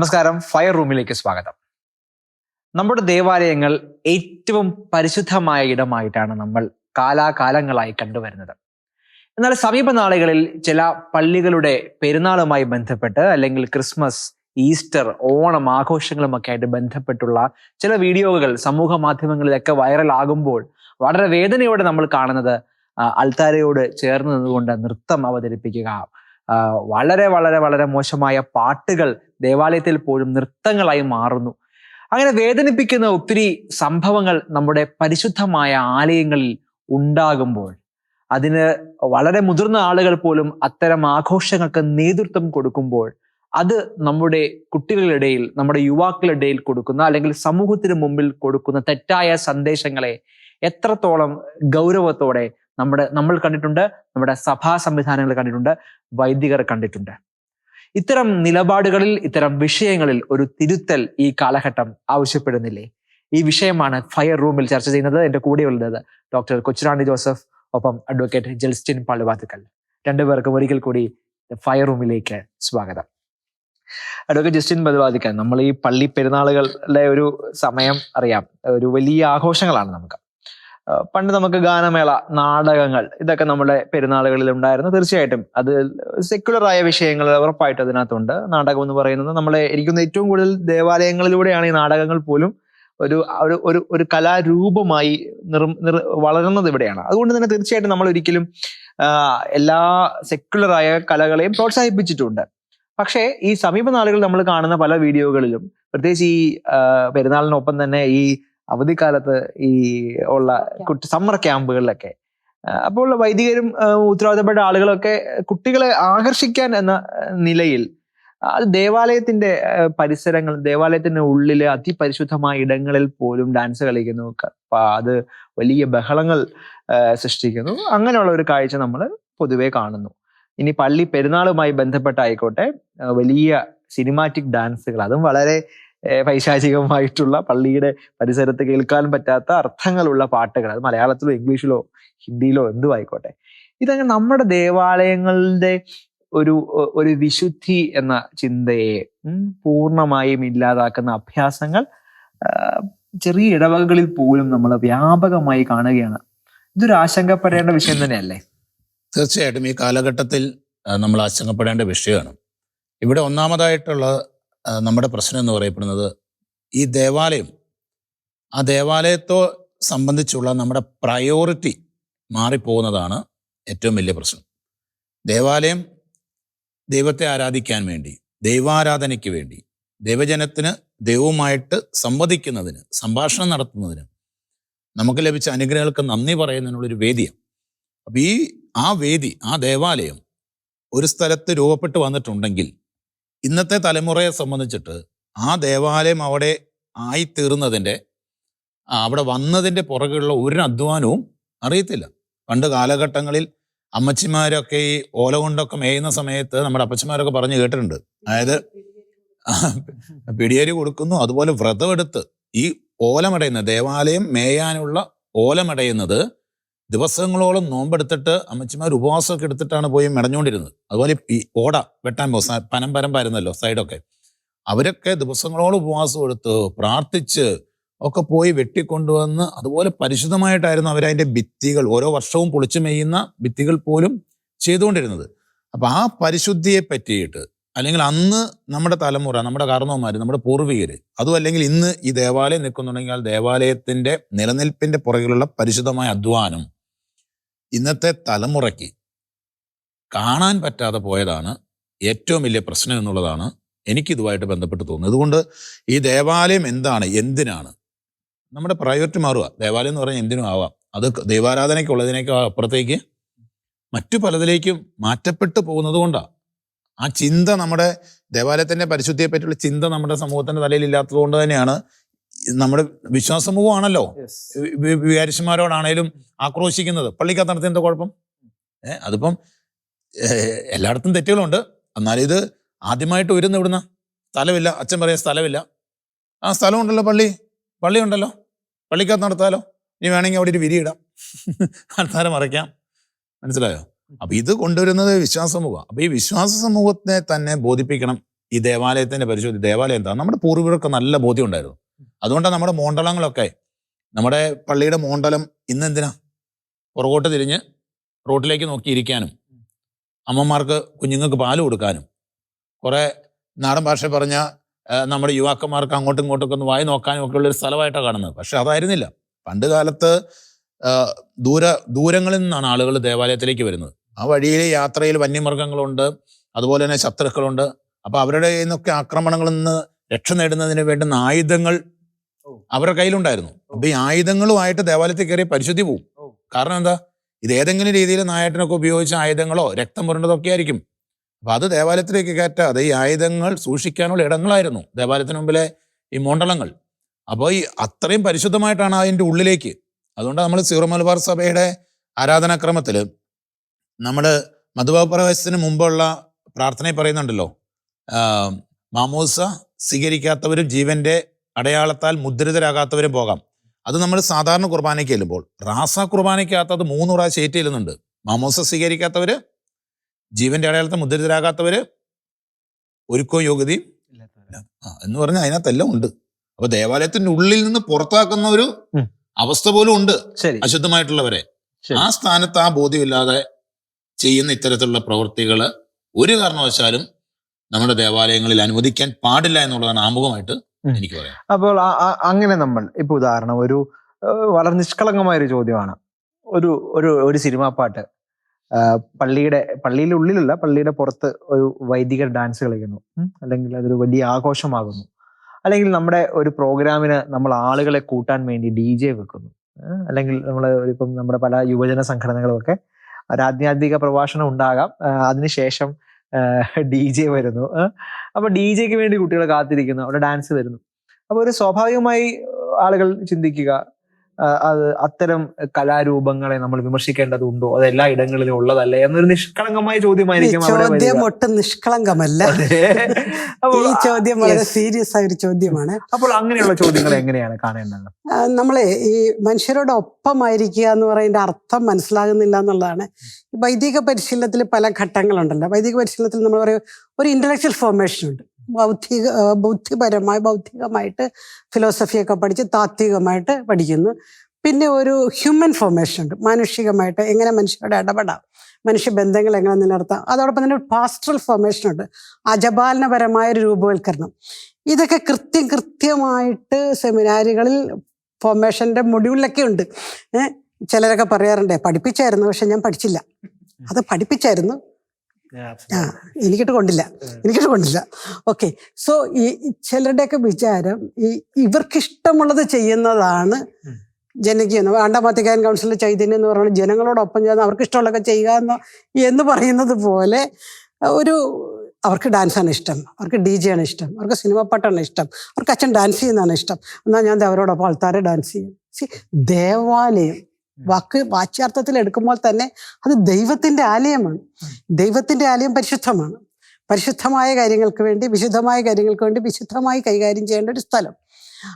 നമസ്കാരം. ഫയർ റൂമിലേക്ക് സ്വാഗതം. നമ്മുടെ ദേവാലയങ്ങൾ ഏറ്റവും പരിശുദ്ധമായ ഇടമായിട്ടാണ് നമ്മൾ കാലാകാലങ്ങളായി കണ്ടുവരുന്നത്. എന്നാൽ സമീപ നാളുകളിൽ ചില പള്ളികളുടെ പെരുന്നാളുമായി ബന്ധപ്പെട്ട് അല്ലെങ്കിൽ ക്രിസ്മസ് ഈസ്റ്റർ ഓണം ആഘോഷങ്ങളുമൊക്കെ ആയിട്ട് ബന്ധപ്പെട്ടുള്ള ചില വീഡിയോകൾ സമൂഹ മാധ്യമങ്ങളിലൊക്കെ വൈറലാകുമ്പോൾ വളരെ വേദനയോടെ നമ്മൾ കാണുന്നത് അൾത്താരയോട് ചേർന്ന് നിന്നുകൊണ്ട് നൃത്തം അവതരിപ്പിക്കുക വളരെ വളരെ വളരെ മോശമായ പാട്ടുകൾ ദേവാലയത്തിൽ പോലും നൃത്തങ്ങളായി മാറുന്നു. അങ്ങനെ വേദനിപ്പിക്കുന്ന ഒത്തിരി സംഭവങ്ങൾ നമ്മുടെ പരിശുദ്ധമായ ആലയങ്ങളിൽ ഉണ്ടാകുമ്പോൾ അതിന് വളരെ മുതിർന്ന ആളുകൾ പോലും അത്തരം ആഘോഷങ്ങൾക്ക് നേതൃത്വം കൊടുക്കുമ്പോൾ അത് നമ്മുടെ കുട്ടികളുടെ ഇടയിൽ നമ്മുടെ യുവാക്കളുടെ ഇടയിൽ കൊടുക്കുന്ന അല്ലെങ്കിൽ സമൂഹത്തിന് മുമ്പിൽ കൊടുക്കുന്ന തെറ്റായ സന്ദേശങ്ങളെ എത്രത്തോളം ഗൗരവത്തോടെ നമ്മുടെ നമ്മൾ കണ്ടിട്ടുണ്ട് നമ്മുടെ സഭാ സംവിധാനങ്ങൾ കണ്ടിട്ടുണ്ട് വൈദികർ കണ്ടിട്ടുണ്ട്. ഇത്തരം നിലപാടുകളിൽ ഇത്തരം വിഷയങ്ങളിൽ ഒരു തിരുത്തൽ ഈ കാലഘട്ടം ആവശ്യപ്പെടുന്നില്ലേ? ഈ വിഷയമാണ് ഫയർ റൂമിൽ ചർച്ച ചെയ്യുന്നത്. എന്റെ കൂടെയുള്ളത് ഡോക്ടർ കൊച്ചുറാണി ജോസഫ് ഒപ്പം അഡ്വക്കേറ്റ് ജെൽസ്റ്റിൻ പള്ളുവാത്തുക്കൽ രണ്ടുപേർക്കും ഒരിക്കൽ കൂടി ഫയർ റൂമിലേക്ക് സ്വാഗതം. അഡ്വക്കേറ്റ് ജസ്റ്റിൻ പതുവാദിക്കൽ നമ്മൾ ഈ പള്ളി പെരുന്നാളുകളുടെ ഒരു സമയം അറിയാം. ഒരു വലിയ ആഘോഷങ്ങളാണ് നമുക്ക്. പണ്ട് നമുക്ക് ഗാനമേള നാടകങ്ങൾ ഇതൊക്കെ നമ്മുടെ പെരുന്നാളുകളിൽ ഉണ്ടായിരുന്നു. തീർച്ചയായിട്ടും അത് സെക്യുലർ ആയ വിഷയങ്ങൾ ഉറപ്പായിട്ട് അതിനകത്തുണ്ട്. നാടകം എന്ന് പറയുന്നത് നമ്മളെ എനിക്കൊന്ന് ഏറ്റവും കൂടുതൽ ദേവാലയങ്ങളിലൂടെയാണ് ഈ നാടകങ്ങൾ പോലും ഒരു ഒരു ഒരു കലാരൂപമായി നിർ നിർ വളരുന്നത് ഇവിടെയാണ്. അതുകൊണ്ട് തന്നെ തീർച്ചയായിട്ടും നമ്മൾ ഒരിക്കലും എല്ലാ സെക്യുലറായ കലകളെയും പ്രോത്സാഹിപ്പിച്ചിട്ടുണ്ട്. പക്ഷേ ഈ സമീപ നാളുകളിൽ നമ്മൾ കാണുന്ന പല വീഡിയോകളിലും പ്രത്യേകിച്ച് ഈ പെരുന്നാളിനൊപ്പം തന്നെ ഈ അവധിക്കാലത്ത് ഈ ഉള്ള കുട്ടി സമ്മർ ക്യാമ്പുകളിലൊക്കെ അപ്പോൾ വൈദികരും ഉത്തരവാദിത്തപ്പെട്ട ആളുകളൊക്കെ കുട്ടികളെ ആകർഷിക്കാൻ എന്ന നിലയിൽ അത് ദേവാലയത്തിന്റെ പരിസരങ്ങൾ ദേവാലയത്തിന്റെ ഉള്ളിലെ അതിപരിശുദ്ധമായ ഇടങ്ങളിൽ പോലും ഡാൻസ് കളിക്കുന്നു. അത് വലിയ ബഹളങ്ങൾ സൃഷ്ടിക്കുന്നു. അങ്ങനെയുള്ള ഒരു കാഴ്ച നമ്മൾ പൊതുവെ കാണുന്നു. ഇനി പള്ളി പെരുന്നാളുമായി ബന്ധപ്പെട്ടായിക്കോട്ടെ വലിയ സിനിമാറ്റിക് ഡാൻസുകൾ അതും വളരെ പൈശാചികമായിട്ടുള്ള പള്ളിയുടെ പരിസരത്ത് കേൾക്കാൻ പറ്റാത്ത അർത്ഥങ്ങളുള്ള പാട്ടുകൾ. അത് മലയാളത്തിലോ ഇംഗ്ലീഷിലോ ഹിന്ദിയിലോ എന്തും ആയിക്കോട്ടെ ഇതങ്ങനെ നമ്മുടെ ദേവാലയങ്ങളുടെ ഒരു ഒരു വിശുദ്ധി എന്ന ചിന്തയെ പൂർണമായും ഇല്ലാതാക്കുന്ന അഭ്യാസങ്ങൾ ചെറിയ ഇടവകകളിൽ പോലും നമ്മൾ വ്യാപകമായി കാണുകയാണ്. ഇതൊരു ആശങ്കപ്പെടേണ്ട വിഷയം തന്നെയല്ലേ? തീർച്ചയായിട്ടും ഈ കാലഘട്ടത്തിൽ നമ്മൾ ആശങ്കപ്പെടേണ്ട വിഷയമാണ്. ഇവിടെ ഒന്നാമതായിട്ടുള്ള നമ്മുടെ പ്രശ്നം എന്ന് പറയപ്പെടുന്നത് ഈ ദേവാലയം ആ ദേവാലയത്തോ സംബന്ധിച്ചുള്ള നമ്മുടെ പ്രയോറിറ്റി മാറിപ്പോകുന്നതാണ് ഏറ്റവും വലിയ പ്രശ്നം. ദേവാലയം ദൈവത്തെ ആരാധിക്കാൻ വേണ്ടി ദൈവാരാധനയ്ക്ക് വേണ്ടി ദൈവജനത്തിന് ദൈവവുമായിട്ട് സംവദിക്കുന്നതിന് സംഭാഷണം നടത്തുന്നതിന് നമുക്ക് ലഭിച്ച അനുഗ്രഹങ്ങൾക്ക് നന്ദി പറയുന്നതിനുള്ളൊരു വേദിയാണ്. അപ്പം ഈ ആ വേദി ആ ദേവാലയം ഒരു സ്ഥലത്ത് രൂപപ്പെട്ട് വന്നിട്ടുണ്ടെങ്കിൽ ഇന്നത്തെ തലമുറയെ സംബന്ധിച്ചിട്ട് ആ ദേവാലയം അവിടെ ആയിത്തീർന്നതിന്റെ അവിടെ വന്നതിന്റെ പുറകെയുള്ള ഒരു അധ്വാനവും അറിയത്തില്ല. പണ്ട് കാലഘട്ടങ്ങളിൽ അമ്മച്ചിമാരൊക്കെ ഈ ഓല കൊണ്ടൊക്കെ മേയുന്ന സമയത്ത് നമ്മുടെ അപ്പച്ചമാരൊക്കെ പറഞ്ഞു കേട്ടിട്ടുണ്ട്. അതായത് പിടിയേരി കൊടുക്കുന്നു അതുപോലെ വ്രതമെടുത്ത് ഈ ഓലമടയുന്ന ദേവാലയം മേയാനുള്ള ഓലമടയുന്നത് ദിവസങ്ങളോളം നോമ്പെടുത്തിട്ട് അമ്മച്ചിമാർ ഉപവാസമൊക്കെ എടുത്തിട്ടാണ് പോയി മെടഞ്ഞുകൊണ്ടിരുന്നത്. അതുപോലെ ഈ ഓട വെട്ടാൻ പോകും പനം പരം പരുന്നല്ലോ സൈഡൊക്കെ. അവരൊക്കെ ദിവസങ്ങളോളം ഉപവാസം എടുത്ത് പ്രാർത്ഥിച്ച് ഒക്കെ പോയി വെട്ടിക്കൊണ്ടുവന്ന് അതുപോലെ പരിശുദ്ധമായിട്ടായിരുന്നു അവരതിന്റെ ഭിത്തികൾ ഓരോ വർഷവും പൊളിച്ചു മെയ്യുന്ന ഭിത്തികൾ പോലും ചെയ്തുകൊണ്ടിരുന്നത്. അപ്പം ആ പരിശുദ്ധിയെ പറ്റിയിട്ട് അല്ലെങ്കിൽ അന്ന് നമ്മുടെ തലമുറ നമ്മുടെ കാരണവന്മാർ നമ്മുടെ പൂർവികർ അതും അല്ലെങ്കിൽ ഇന്ന് ഈ ദേവാലയം നിൽക്കുന്നുണ്ടെങ്കിൽ ആ ദേവാലയത്തിന്റെ നിലനിൽപ്പിന്റെ പുറകിലുള്ള പരിശുദ്ധമായ അധ്വാനം ഇന്നത്തെ തലമുറയ്ക്ക് കാണാൻ പറ്റാതെ പോയതാണ് ഏറ്റവും വലിയ പ്രശ്നം എന്നുള്ളതാണ് എനിക്കിതുമായിട്ട് ബന്ധപ്പെട്ട് തോന്നുന്നത്. അതുകൊണ്ട് ഈ ദേവാലയം എന്താണ് എന്തിനാണ്? നമ്മുടെ പ്രയോറിറ്റി മാറുക. ദേവാലയം എന്ന് പറഞ്ഞാൽ എന്തിനും ആവാം. അത് ദൈവാരാധനയ്ക്കുള്ളതിനേക്കാൾ അപ്പുറത്തേക്ക് മറ്റു പലതിലേക്കും മാറ്റപ്പെട്ടു പോകുന്നത് കൊണ്ടാണ് ആ ചിന്ത നമ്മുടെ ദേവാലയത്തിന്റെ പരിശുദ്ധിയെപ്പറ്റിയുള്ള ചിന്ത നമ്മുടെ സമൂഹത്തിന്റെ തലയിൽ ഇല്ലാത്തത് കൊണ്ട് തന്നെയാണ് നമ്മുടെ വിശ്വാസ സമൂഹമാണല്ലോ വി- വികാരിച്ചന്മാരോടാണേലും ആക്രോശിക്കുന്നത്. പള്ളിക്കകത്ത് നടത്തി എന്താ കുഴപ്പം? ഏഹ് അതിപ്പം എല്ലായിടത്തും തെറ്റുകളുണ്ട്. എന്നാലും ഇത് ആദ്യമായിട്ട് ഉയരുന്ന ഇവിടുന്ന സ്ഥലമില്ല. അച്ഛൻ പറയാൻ സ്ഥലമില്ല. ആ സ്ഥലമുണ്ടല്ലോ പള്ളി. പള്ളി ഉണ്ടല്ലോ പള്ളിക്കകത്ത് നടത്താലോ? ഇനി വേണമെങ്കിൽ അവിടെ ഒരു വിരിയിടാം. ആൾക്കാരെ മറയ്ക്കാം. മനസ്സിലായോ? അപ്പൊ ഇത് കൊണ്ടുവരുന്നത് വിശ്വാസ സമൂഹം അപ്പൊ ഈ വിശ്വാസ സമൂഹത്തെ തന്നെ ബോധിപ്പിക്കണം. ഈ ദേവാലയത്തിന്റെ പരിശോധി ദേവാലയം എന്താ? നമ്മുടെ പൂർവികർക്ക് നല്ല ബോധ്യം ഉണ്ടായിരുന്നു. അതുകൊണ്ടാണ് നമ്മുടെ മോണ്ടലങ്ങളൊക്കെ. നമ്മുടെ പള്ളിയുടെ മോണ്ടലം ഇന്ന് എന്തിനാ? പുറകോട്ട് തിരിഞ്ഞ് റോട്ടിലേക്ക് നോക്കിയിരിക്കാനും അമ്മമാർക്ക് കുഞ്ഞുങ്ങൾക്ക് പാൽ കൊടുക്കാനും. കുറേ നാടൻ ഭാഷ പറഞ്ഞ നമ്മുടെ യുവാക്കന്മാർക്ക് അങ്ങോട്ടും ഇങ്ങോട്ടും ഒക്കെ ഒന്ന് വായി നോക്കാനും ഒക്കെ ഉള്ളൊരു സ്ഥലമായിട്ടാണ് കാണുന്നത്. പക്ഷെ അതായിരുന്നില്ല. പണ്ട് കാലത്ത് ദൂര ദൂരങ്ങളിൽ നിന്നാണ് ആളുകൾ ദേവാലയത്തിലേക്ക് വരുന്നത്. ആ വഴിയിൽ യാത്രയിൽ വന്യമൃഗങ്ങളുണ്ട് അതുപോലെ തന്നെ ശത്രുക്കളുണ്ട്. അപ്പൊ അവരുടെ കയ്യിൽ നിന്നൊക്കെ ആക്രമണങ്ങളിൽ നിന്ന് രക്ഷ നേടുന്നതിന് വേണ്ടുന്ന ആയുധങ്ങൾ അവരുടെ കയ്യിലുണ്ടായിരുന്നു. അപ്പൊ ഈ ആയുധങ്ങളുമായിട്ട് ദേവാലയത്തിൽ കയറി പരിശുദ്ധി പോവും. കാരണം എന്താ? ഇത് ഏതെങ്കിലും രീതിയിൽ നായാട്ടിനൊക്കെ ഉപയോഗിച്ച ആയുധങ്ങളോ രക്തം പുരണ്ടതൊക്കെ ആയിരിക്കും. അപ്പൊ അത് ദേവാലയത്തിലേക്ക് കയറ്റാതെ ഈ ആയുധങ്ങൾ സൂക്ഷിക്കാനുള്ള ഇടങ്ങളായിരുന്നു ദേവാലയത്തിന് മുമ്പിലെ ഈ മണ്ഡലങ്ങൾ അപ്പോൾ ഈ അത്രയും പരിശുദ്ധമായിട്ടാണ് അതിന്റെ ഉള്ളിലേക്ക്. അതുകൊണ്ട് നമ്മൾ സീറോ മലബാർ സഭയുടെ ആരാധനാക്രമത്തിൽ നമ്മൾ മധുവാപ്രവേശത്തിന് മുമ്പുള്ള പ്രാർത്ഥനയിൽ പറയുന്നുണ്ടല്ലോ മാമോസ സ്വീകരിക്കാത്തവരും ജീവന്റെ അടയാളത്താൽ മുദ്രിതരാകാത്തവരും പോകാം. അത് നമ്മൾ സാധാരണ കുർബാനയ്ക്ക് ചെല്ലുമ്പോൾ റാസ കുർബാനയ്ക്കകത്ത് അത് മൂന്ന് പ്രാവശ്യം ഏറ്റു ചെല്ലുന്നുണ്ട്. മാമോസ സ്വീകരിക്കാത്തവർ ജീവന്റെ അടയാളത്തെ മുദ്രിതരാകാത്തവർ ഒരുക്കോ യോഗ്യതയും ആ എന്ന് പറഞ്ഞാൽ അതിനകത്തെല്ലാം ഉണ്ട്. അപ്പൊ ദേവാലയത്തിന്റെ ഉള്ളിൽ നിന്ന് പുറത്താക്കുന്ന ഒരു അവസ്ഥ പോലും ഉണ്ട് അശുദ്ധമായിട്ടുള്ളവരെ. ആ സ്ഥാനത്ത് ആ ബോധ്യമില്ലാതെ ചെയ്യുന്ന ഇത്തരത്തിലുള്ള പ്രവൃത്തികൾ ഒരു കാരണവശാലും നമ്മുടെ ദേവാലയങ്ങളിൽ അനുവദിക്കാൻ പാടില്ല എന്നുള്ളതാണ് ആമുഖമായിട്ട്. എനിക്ക് പറയാം. അപ്പോൾ അങ്ങനെ നമ്മൾ ഇപ്പൊ ഉദാഹരണം ഒരു വളരെ നിഷ്കളങ്കമായ ഒരു ചോദ്യമാണ്. ഒരു ഒരു ഒരു സിനിമാ പാട്ട്. പള്ളിയുടെ പള്ളിയുടെ ഉള്ളിലല്ല പള്ളിയുടെ പുറത്ത് ഒരു വൈദികർ ഡാൻസ് കളിക്കുന്നു. അല്ലെങ്കിൽ അതൊരു വലിയ ആഘോഷമാകുന്നു. അല്ലെങ്കിൽ നമ്മുടെ ഒരു പ്രോഗ്രാമിന് നമ്മൾ ആളുകളെ കൂട്ടാൻ വേണ്ടി ഡി ജെ വെക്കുന്നു. അല്ലെങ്കിൽ നമ്മൾ ഇപ്പം നമ്മുടെ പല യുവജന സംഘടനകളും ഒക്കെ ഒരു ആധ്യാത്മിക പ്രഭാഷണം ഉണ്ടാകാം. അതിനുശേഷം ഡി ജെ വരുന്നു. അപ്പോൾ അപ്പൊ ഡി ജെക്ക് വേണ്ടി കുട്ടികൾ കാത്തിരിക്കുന്നു. അവിടെ ഡാൻസ് വരുന്നു. അപ്പൊ ഒരു സ്വാഭാവികമായി ആളുകൾ ചിന്തിക്കുക അത് അത്തരം കലാരൂപങ്ങളെ നമ്മൾ വിമർശിക്കേണ്ടതുണ്ടോ? അത് എല്ലാ ഇടങ്ങളിലും ഉള്ളതല്ലേ? എന്നൊരു നിഷ്കളങ്കമായ ചോദ്യമായിരിക്കും ചോദ്യം. ഒട്ടും നിഷ്കളങ്കമല്ല. ഈ ചോദ്യം വളരെ സീരിയസ് ആയ ഒരു ചോദ്യമാണ്. അപ്പോൾ അങ്ങനെയുള്ള ചോദ്യങ്ങൾ എങ്ങനെയാണ് കാണേണ്ടത്? നമ്മളെ ഈ മനുഷ്യരോട് ഒപ്പമായിരിക്കുക എന്ന് പറയുന്നതിന്റെ അർത്ഥം മനസ്സിലാകുന്നില്ല എന്നുള്ളതാണ്. വൈദിക പരിശീലനത്തിൽ പല ഘട്ടങ്ങളുണ്ടല്ലോ. വൈദിക പരിശീലനത്തിൽ നമ്മൾ പറയും ഒരു ഇന്റലക്ച്വൽ ഫോർമേഷൻ ഉണ്ട്. ബൗദ്ധിക ബുദ്ധിപരമായി ബൗദ്ധികമായിട്ട് ഫിലോസഫിയൊക്കെ പഠിച്ച് താത്വികമായിട്ട് പഠിക്കുന്നു. പിന്നെ ഒരു ഹ്യൂമൻ ഫോർമേഷൻ ഉണ്ട്. മാനുഷികമായിട്ട് എങ്ങനെ മനുഷ്യരോട് ഇടപെടാം? മനുഷ്യ ബന്ധങ്ങൾ എങ്ങനെ നിലനിർത്താം? അതോടൊപ്പം തന്നെ പാസ്റ്ററൽ ഫോർമേഷൻ ഉണ്ട്. അജപാലനപരമായ ഒരു രൂപവൽക്കരണം. ഇതൊക്കെ കൃത്യം കൃത്യമായിട്ട് സെമിനാരികളിൽ ഫോർമേഷന്റെ മൊഡ്യൂളിലൊക്കെ ഉണ്ട്. ചിലരൊക്കെ പറയാറുണ്ട് പഠിപ്പിച്ചായിരുന്നു പക്ഷെ ഞാൻ പഠിച്ചില്ല. അത് പഠിപ്പിച്ചായിരുന്നു ആ എനിക്കിട്ട് കൊണ്ടില്ല. എനിക്കിട്ട് കൊണ്ടില്ല. ഓക്കെ സോ ഈ ചിലരുടെയൊക്കെ വിചാരം ഈ ഇവർക്ക് ഇഷ്ടമുള്ളത് ചെയ്യുന്നതാണ്. ജനകീയം. ആണ്ടാമത്തിക്കാൻ കൗൺസിലിൽ ചൈതന്യം എന്ന് പറയുന്നത് ജനങ്ങളോടൊപ്പം ചേർന്ന് അവർക്ക് ഇഷ്ടമുള്ളതൊക്കെ ചെയ്യുക എന്ന് എന്ന് പറയുന്നത് പോലെ ഒരു അവർക്ക് ഡാൻസാണ് ഇഷ്ടം. അവർക്ക് ഡി ജെ ആണ് ഇഷ്ടം. അവർക്ക് സിനിമ പാട്ടാണ് ഇഷ്ടം. അവർക്ക് അച്ഛൻ ഡാൻസ് ചെയ്യുന്നതാണ് ഇഷ്ടം. എന്നാൽ ഞാൻ അവരോടൊപ്പം ആൾക്കാരെ ഡാൻസ് ചെയ്യും. സി ദേവാലയം വാക്ക് വാച്യാർത്ഥത്തിൽ എടുക്കുമ്പോൾ തന്നെ അത് ദൈവത്തിന്റെ ആലയമാണ്. ദൈവത്തിന്റെ ആലയം പരിശുദ്ധമാണ്. പരിശുദ്ധമായ കാര്യങ്ങൾക്ക് വേണ്ടി വിശുദ്ധമായ കാര്യങ്ങൾക്ക് വേണ്ടി വിശുദ്ധമായി കൈകാര്യം ചെയ്യേണ്ട ഒരു സ്ഥലം.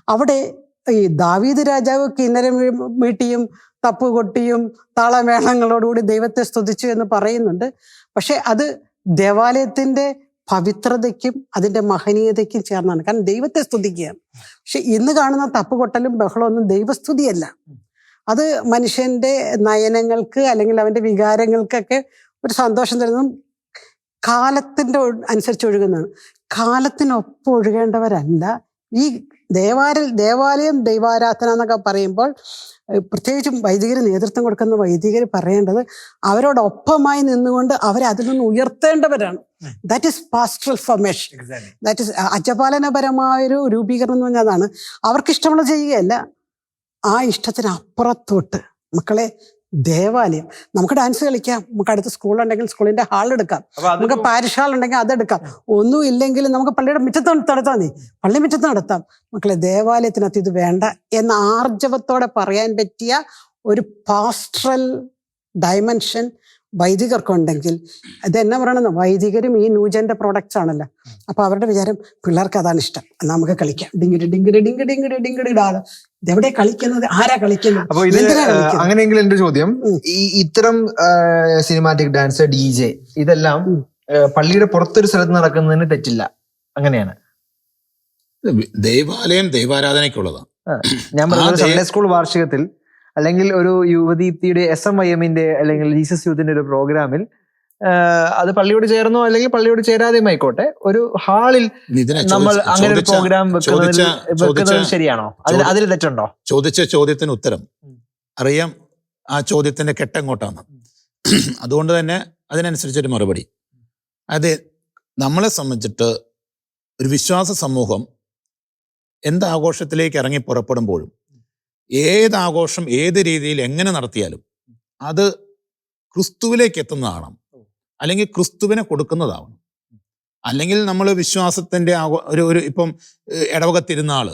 അവിടെ ഈ ദാവീദ് രാജാവ് കിന്നരം മീട്ടിയും തപ്പ് കൊട്ടിയും താളമേളങ്ങളോടുകൂടി ദൈവത്തെ സ്തുതിച്ചു എന്ന് പറയുന്നുണ്ട്. പക്ഷെ അത് ദേവാലയത്തിന്റെ പവിത്രതയ്ക്കും അതിന്റെ മഹനീയതയ്ക്കും ചേർന്നാണ്. കാരണം ദൈവത്തെ സ്തുതിക്കുകയാണ്. പക്ഷെ ഇന്ന് കാണുന്ന തപ്പുകൊട്ടലും ബഹളമൊന്നും ദൈവസ്തുതിയല്ല. അത് മനുഷ്യന്റെ നയനങ്ങൾക്ക് അല്ലെങ്കിൽ അവന്റെ വികാരങ്ങൾക്കൊക്കെ ഒരു സന്തോഷം തരുന്നതും കാലത്തിന്റെ ഒ- അനുസരിച്ച് ഒഴുകുന്നതാണ് കാലത്തിനൊപ്പം ഒഴുകേണ്ടവരല്ല. ഈ ദേവാല ദേവാലയം ദൈവാരാധന എന്നൊക്കെ പറയുമ്പോൾ പ്രത്യേകിച്ചും വൈദികർ നേതൃത്വം കൊടുക്കുന്ന വൈദികർ പറയേണ്ടത് അവരോടൊപ്പമായി നിന്നുകൊണ്ട് അവരെ അതിൽ നിന്ന് ഉയർത്തേണ്ടവരാണ്. That is pastoral formation that is അജപാലനപരമായൊരു രൂപീകരണം എന്ന് പറഞ്ഞതാണ് അതാണ്. അവർക്ക് ഇഷ്ടമുള്ളത് ചെയ്യുകയല്ല. ആ ഇഷ്ടത്തിന് അപ്പുറത്തോട്ട്. മക്കളെ ദേവാലയം. നമുക്ക് ഡാൻസ് കളിക്കാം. നമുക്ക് അടുത്ത് സ്കൂളുണ്ടെങ്കിൽ സ്കൂളിന്റെ ഹാൾ എടുക്കാം. നമുക്ക് പാരിഷ് ഹാൾ ഉണ്ടെങ്കിൽ അതെടുക്കാം ഒന്നും ഇല്ലെങ്കിൽ നമുക്ക് പള്ളിയുടെ മുറ്റത്ത് നടത്താം നീ. പള്ളി മുറ്റത്ത് നടത്താം. മക്കളെ ദേവാലയത്തിനകത്ത് ഇത് വേണ്ട എന്ന ആർജവത്തോടെ പറയാൻ പറ്റിയ ഒരു പാസ്ട്രൽ ഡയമെൻഷൻ വൈദികർക്കുണ്ടെങ്കിൽ ഇത് എന്നാ പറയണമെന്ന് വൈദികരും ഈ ന്യൂജന്റെ പ്രോഡക്റ്റ്സ് ആണല്ലോ. അപ്പോൾ അവരുടെ വിചാരം പിള്ളേർക്ക് അതാണ് ഇഷ്ടം. നമുക്ക് കളിക്കാം. ഡിങ്കിടി ഡിങ്കിടി ഡിങ്കിടി ഡിങ്കിടി ഡിങ്കിടി ഇടാതെ. ഇതെവിടെ കളിക്കുന്നത്? ആരാ കളിക്കുന്നത്? അപ്പൊ ഇത് അങ്ങനെയെങ്കിൽ എന്റെ ചോദ്യം ഈ ഇത്തരം സിനിമാറ്റിക് ഡാൻസ് ഡി ജെ ഇതെല്ലാം പള്ളിയുടെ പുറത്തൊരു സ്ഥലത്ത് നടക്കുന്നതിന് തെറ്റില്ല. അങ്ങനെയാണ്. ദൈവാലയം ദൈവാരാധനയ്ക്കുള്ളതാണ് ഞാൻ പറഞ്ഞ സ്കൂൾ വാർഷികത്തിൽ അല്ലെങ്കിൽ ഒരു യുവദീപ്തിയുടെ എസ് എം ഐ എമ്മിന്റെ അല്ലെങ്കിൽ ജീസസ് യൂത്തിന്റെ ഒരു പ്രോഗ്രാമിൽ അത് പള്ളിയോട് ചേർന്നോ അല്ലെങ്കിൽ പള്ളിയോട് ചേരാതെയും ആയിക്കോട്ടെ ഒരു ഹാളിൽ നമ്മൾ അങ്ങനെ ഒരു പ്രോഗ്രാം വെക്കുന്നത് ശരിയാണോ? അതിൽ അതിൽ തെറ്റുണ്ടോ? ചോദിച്ച ചോദ്യത്തിന് ഉത്തരം. അറിയാം ആ ചോദ്യത്തിന്റെ കെട്ടെങ്ങോട്ടാണ്. അതുകൊണ്ട് തന്നെ അതിനനുസരിച്ചൊരു മറുപടി. അതെ നമ്മളെ സംബന്ധിച്ചിട്ട് ഒരു വിശ്വാസ സമൂഹം എന്താഘോഷത്തിലേക്ക് ഇറങ്ങി പുറപ്പെടുമ്പോഴും ഏത് ആഘോഷം ഏത് രീതിയിൽ എങ്ങനെ നടത്തിയാലും അത് ക്രിസ്തുവിലേക്ക് എത്തുന്നതാണ് അല്ലെങ്കിൽ ക്രിസ്തുവിനെ കൊടുക്കുന്നതാവണം. അല്ലെങ്കിൽ നമ്മൾ വിശ്വാസത്തിന്റെ ആഘോ ഒരു ഒരു ഇപ്പം ഏഹ്, ഇടവക തിരുനാൾ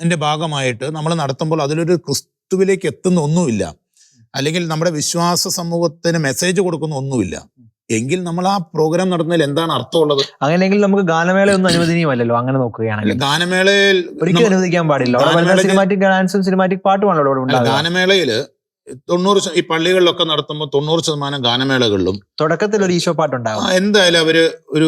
അതിന്റെ ഭാഗമായിട്ട് നമ്മൾ നടത്തുമ്പോൾ അതിലൊരു ക്രിസ്തുവിലേക്ക് എത്തുന്ന ഒന്നുമില്ല. അല്ലെങ്കിൽ നമ്മുടെ വിശ്വാസ സമൂഹത്തിന് മെസ്സേജ് കൊടുക്കുന്ന ഒന്നുമില്ല. എങ്കിൽ നമ്മൾ ആ പ്രോഗ്രാം നടത്തുന്നതിൽ എന്താണ് അർത്ഥമുള്ളത്? അങ്ങനെയെങ്കിൽ നമുക്ക് ഗാനമേള ഒന്നും അനുവദനീയമല്ലല്ലോ അങ്ങനെ നോക്കുകയാണെങ്കിൽ. ഗാനമേളയിൽ ഒരിക്കലും അനുവദിക്കാൻ പാടില്ല. സിനിമാറ്റിക് ഡാൻസും സിനിമാറ്റിക് പാട്ടുമാണല്ലോ അവിടെ ഉണ്ടാവും ഉണ്ടാകുക ഗാനമേളയിൽ തൊണ്ണൂറ് ഈ പള്ളികളിലൊക്കെ നടത്തുമ്പോൾ തൊണ്ണൂറ് ശതമാനം ഗാനമേളകളിലും തുടക്കത്തിൽ ഒരു ഈശോ പാട്ടുണ്ടാവും എന്തായാലും അവർ ഒരു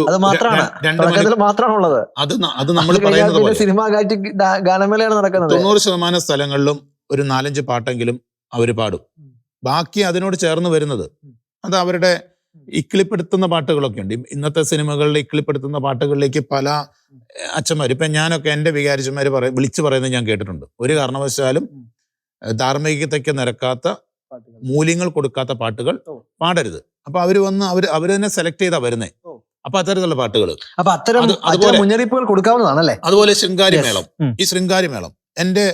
മാത്രമാണുള്ളത് അത് അത് നമ്മൾ പറയുന്നത് സിനിമാറ്റിക് ഗാനമേളയാണ് നടക്കുന്നത്. തൊണ്ണൂറ് ശതമാനം സ്ഥലങ്ങളിലും ഒരു നാലഞ്ച് പാട്ടെങ്കിലും അവർ പാടും. ബാക്കി അതിനോട് ചേർന്ന് വരുന്നത് അത് അവരുടെ ഇക്കിളിപ്പെടുത്തുന്ന പാട്ടുകളൊക്കെ ഉണ്ട്. ഇന്നത്തെ സിനിമകളിൽ ഇക്കിളിപ്പെടുത്തുന്ന പാട്ടുകളിലേക്ക് പല അച്ഛന്മാർ ഇപ്പം ഞാനൊക്കെ എന്റെ വികാരിച്ചന്മാർ പറയും വിളിച്ചു പറയുന്നത് ഞാൻ കേട്ടിട്ടുണ്ട്. ഒരു കാരണവശാലും. ധാർമ്മികതയ്ക്ക് നിരക്കാത്ത മൂല്യങ്ങൾ കൊടുക്കാത്ത പാട്ടുകൾ പാടരുത്. അപ്പൊ അവർ വന്ന് അവർ അവർ തന്നെ സെലക്ട് ചെയ്താ വരുന്നേ. അപ്പൊ അത്തരത്തിലുള്ള പാട്ടുകൾ അപ്പൊ അത്തരം മുന്നറിയിപ്പുകൾ കൊടുക്കാവുന്നതാണല്ലേ? അതുപോലെ ശൃംഗാരി മേളം. ഈ ശൃംഗാരി മേളം. എന്റെ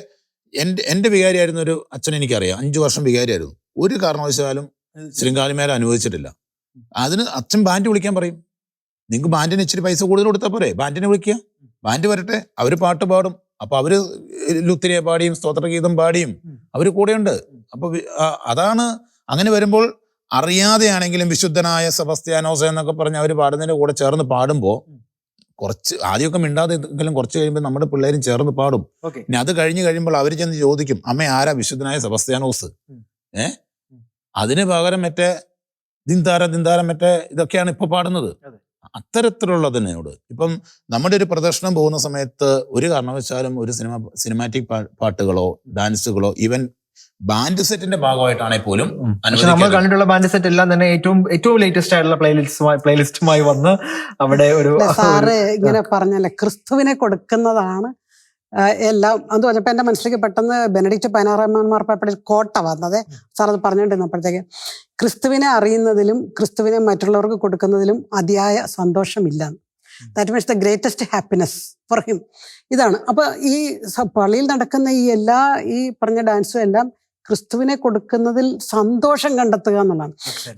എന്റെ എന്റെ വികാരിയായിരുന്ന ഒരു അച്ഛൻ എനിക്കറിയാം. അഞ്ചു വർഷം വികാരിയായിരുന്നു. ഒരു കാരണവശാലും ശൃംഗാരി മേളം അനുവദിച്ചിട്ടില്ല. അതിന് അച്ഛൻ ബാൻഡ് വിളിക്കാൻ പറയും. നിങ്ങൾക്ക് ബാൻഡിന് ഇച്ചിരി പൈസ കൂടുതൽ കൊടുത്താൽ പോരെ? ബാൻഡിനെ വിളിക്കുക. ബാൻഡ് വരട്ടെ. അവർ പാട്ട് പാടും. അപ്പൊ അവർ ലുത്തിരിയെ പാടിയും സ്തോത്രഗീതം പാടിയും. അവർ കൂടെയുണ്ട്. അപ്പൊ അതാണ് അങ്ങനെ വരുമ്പോൾ അറിയാതെയാണെങ്കിലും വിശുദ്ധനായ സെബസ്ത്യാനോസ് എന്നൊക്കെ പറഞ്ഞ് അവർ പാടുന്നതിന്റെ കൂടെ ചേർന്ന് പാടുമ്പോൾ കുറച്ച് ആദ്യമൊക്കെ മിണ്ടാതെ എങ്കിലും കുറച്ച് കഴിയുമ്പോൾ നമ്മുടെ പിള്ളേരും ചേർന്ന് പാടും. പിന്നെ ഇനി അത് കഴിഞ്ഞ് കഴിയുമ്പോൾ അവർ ചെന്ന് ചോദിക്കും അമ്മ ആരാ വിശുദ്ധനായ സബസ്ത്യാനോസ്? ഏഹ് ഏ? അതിന് പകരം മറ്റേ ദിന്താര ദിന്താര മറ്റേ ഇതൊക്കെയാണ് ഇപ്പൊ പാടുന്നത് അതെ. അത്തരത്തിലുള്ളതിനോട് ഇപ്പം നമ്മുടെ ഒരു പ്രദർശനം പോകുന്ന സമയത്ത് ഒരു കാരണവശാലും ഒരു സിനിമ സിനിമാറ്റിക് പാട്ടുകളോ ഡാൻസുകളോ ഈവൻ ബാൻഡ് സെറ്റിന്റെ ഭാഗമായിട്ടാണെങ്കിൽ പോലും പക്ഷെ നമ്മൾ. കണ്ടിട്ടുള്ള ബാൻഡ് സെറ്റ് എല്ലാം തന്നെ ഏറ്റവും ഏറ്റവും ലേറ്റസ്റ്റ് ആയിട്ടുള്ള പ്ലേലിസ്റ്റുമായി പ്ലേലിസ്റ്റുമായി വന്ന് അവിടെ ഒരു സാറ് ഇങ്ങനെ പറഞ്ഞല്ലേ ക്രിസ്തുവിനെ കൊടുക്കുന്നതാണ് എല്ലാം അത് പറഞ്ഞപ്പോ എന്റെ മനസ്സിലേക്ക് പെട്ടെന്ന് ബെനഡിക്റ്റ് പതിനാറാം മാർപ്പാപ്പയുടെ ഒരു കോട്ട വന്നത്. സാർ അത് പറഞ്ഞുകൊണ്ടിരുന്നപ്പോഴത്തേക്ക് ക്രിസ്തുവിനെ അറിയുന്നതിലും ക്രിസ്തുവിനെ മറ്റുള്ളവർക്ക് കൊടുക്കുന്നതിലും അതിയായ സന്തോഷമില്ല. That means the greatest happiness for him ഇതാണ്. അപ്പൊ ഈ പള്ളിയിൽ നടക്കുന്ന ഈ എല്ലാ ഈ പറഞ്ഞ ഡാൻസും എല്ലാം ക്രിസ്തുവിനെ കൊടുക്കുന്നതിൽ സന്തോഷം കണ്ടെത്തുക എന്നുള്ളതാണ്.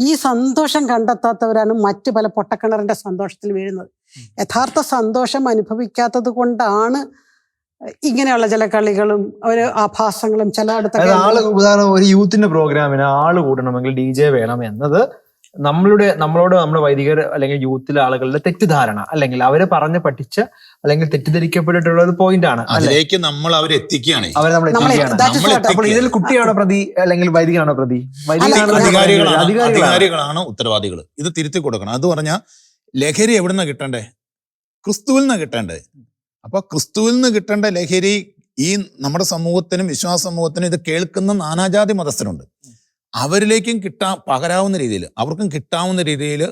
ഈ സന്തോഷം കണ്ടെത്താത്തവരാണ് മറ്റു പല പൊട്ടക്കിണറിന്റെ സന്തോഷത്തിൽ വീഴുന്നത്. യഥാർത്ഥ സന്തോഷം അനുഭവിക്കാത്തത് കൊണ്ടാണ് ഇങ്ങനെയുള്ള ചില കളികളും ഒരു ആഭാസങ്ങളും ചില അടുത്ത അതായത് ആൾ ഉദാഹരണം ഒരു യൂത്തിന്റെ പ്രോഗ്രാമിന് ആൾ കൂടണമെങ്കിൽ ഡി ജെ വേണം എന്നത് നമ്മളുടെ നമ്മളോട് നമ്മുടെ വൈദികർ അല്ലെങ്കിൽ യൂത്തിലെ ആളുകളുടെ തെറ്റിദ്ധാരണ. അല്ലെങ്കിൽ അവർ പറഞ്ഞ് പഠിച്ച അല്ലെങ്കിൽ തെറ്റിദ്ധരിക്കപ്പെട്ടിട്ടുള്ള ഒരു പോയിന്റ് ആണ്. അതിലേക്ക് നമ്മൾ അവരെത്തിക്കുകയാണ് അവരെ നമ്മൾ എത്തിക്കുകയാണ്. നമ്മൾ അപ്പോൾ ഇതിൽ കുട്ടിയാണോ പ്രതി അല്ലെങ്കിൽ വൈദികനാണോ പ്രതി? വൈദികനാണോ അധികാരികളാണ്. അധികാരികളാണ്. അധികാരികളാണ് ഉത്തരവാദികൾ ഇത് തിരുത്തി കൊടുക്കണം. അത് പറഞ്ഞ ലഹരി എവിടുന്ന കിട്ടണ്ടേ? ക്രിസ്തുവിൽ നിന്നാണ് കിട്ടണ്ടേ? അപ്പൊ ക്രിസ്തുവിൽ നിന്ന് കിട്ടേണ്ട ലഹരി ഈ നമ്മുടെ സമൂഹത്തിനും വിശ്വാസ സമൂഹത്തിനും ഇത് കേൾക്കുന്ന നാനാജാതി മതസ്ഥരുണ്ട്. അവരിലേക്കും കിട്ടാ പകരാവുന്ന രീതിയിൽ അവർക്കും കിട്ടാവുന്ന രീതിയിൽ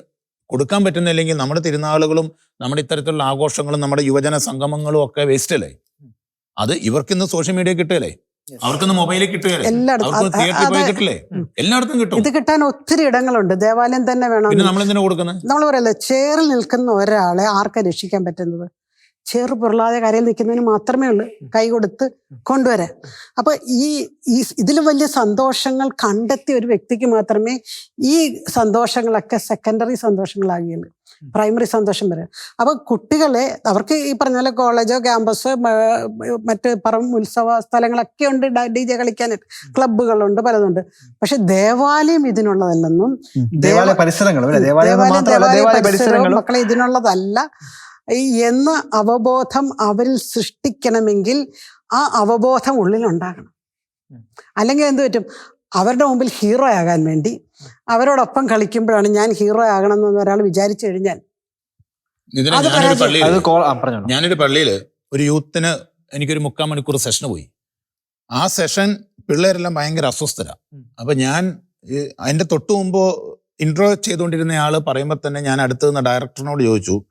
കൊടുക്കാൻ പറ്റുന്നില്ലെങ്കിൽ നമ്മുടെ തിരുനാളുകളും നമ്മുടെ ഇത്തരത്തിലുള്ള ആഘോഷങ്ങളും നമ്മുടെ യുവജന സംഗമങ്ങളും ഒക്കെ വേസ്റ്റ് അല്ലേ? അത് ഇവർക്കിന്ന് സോഷ്യൽ മീഡിയ കിട്ടുകയല്ലേ? അവർക്കൊന്ന് മൊബൈലിൽ കിട്ടുകയല്ലേ? എല്ലായിടത്തും. അവർക്ക് തിയേറ്ററിൽ പോയി കിട്ടില്ലേ? എല്ലായിടത്തും കിട്ടും. ഇത് കിട്ടാൻ ഒത്തിരി ഇടങ്ങളുണ്ട്. ദേവാലയം തന്നെ വേണം. പിന്നെ നമ്മൾ എന്തിനാ കൊടുക്കുന്നത് നമ്മൾ പറയല്ലേ ചേറിൽ നിൽക്കുന്ന ഒരാളെ ആർക്കാ രക്ഷിക്കാൻ പറ്റുന്നത്? ചേറ് പൊരുളാതെ കരയിൽ നിൽക്കുന്നതിന് മാത്രമേ ഉള്ളൂ കൈ കൊടുത്ത് കൊണ്ടുവരാൻ. അപ്പൊ ഈ ഈ ഇതിലും വലിയ സന്തോഷങ്ങൾ കണ്ടെത്തിയ ഒരു വ്യക്തിക്ക് മാത്രമേ ഈ സന്തോഷങ്ങളൊക്കെ സെക്കൻഡറി സന്തോഷങ്ങളാകുകയുള്ളൂ. പ്രൈമറി സന്തോഷം വരെ. അപ്പൊ കുട്ടികളെ അവർക്ക് ഈ പറഞ്ഞ പോലെ കോളേജോ ക്യാമ്പസോ മറ്റ് പറം ഉത്സവ സ്ഥലങ്ങളൊക്കെ ഉണ്ട് ഡി ജെ കളിക്കാനായിട്ട്. ക്ലബ്ബുകളുണ്ട് പലതുണ്ട്. പക്ഷെ ദേവാലയം ഇതിനുള്ളതല്ലെന്നും ദേവാലയ പരിസരങ്ങളും മക്കളെ ഇതിനുള്ളതല്ല. എന്ന അവബോധം അവരിൽ സൃഷ്ടിക്കണമെങ്കിൽ ആ അവബോധം ഉള്ളിലുണ്ടാകണം. അല്ലെങ്കിൽ എന്ത് പറ്റും? അവരുടെ മുമ്പിൽ ഹീറോ ആകാൻ വേണ്ടി അവരോടൊപ്പം കളിക്കുമ്പോഴാണ് ഞാൻ ഹീറോ ആകണം എന്ന് ഒരാൾ വിചാരിച്ചു കഴിഞ്ഞാൽ. ഞാനൊരു പള്ളിയിൽ പള്ളിയിൽ ഒരു യൂത്തിന് എനിക്കൊരു മുക്കാൽ മണിക്കൂർ സെഷന് പോയി. ആ സെഷൻ പിള്ളേരെല്ലാം ഭയങ്കര അസ്വസ്ഥരാ. അപ്പൊ ഞാൻ അതിന്റെ തൊട്ടു മുമ്പ് ഇൻട്രോ ചെയ്തുകൊണ്ടിരുന്ന ആൾ പറയുമ്പോൾ തന്നെ ഞാൻ അടുത്ത് നിന്ന് ഡയറക്ടറിനോട് ചോദിച്ചു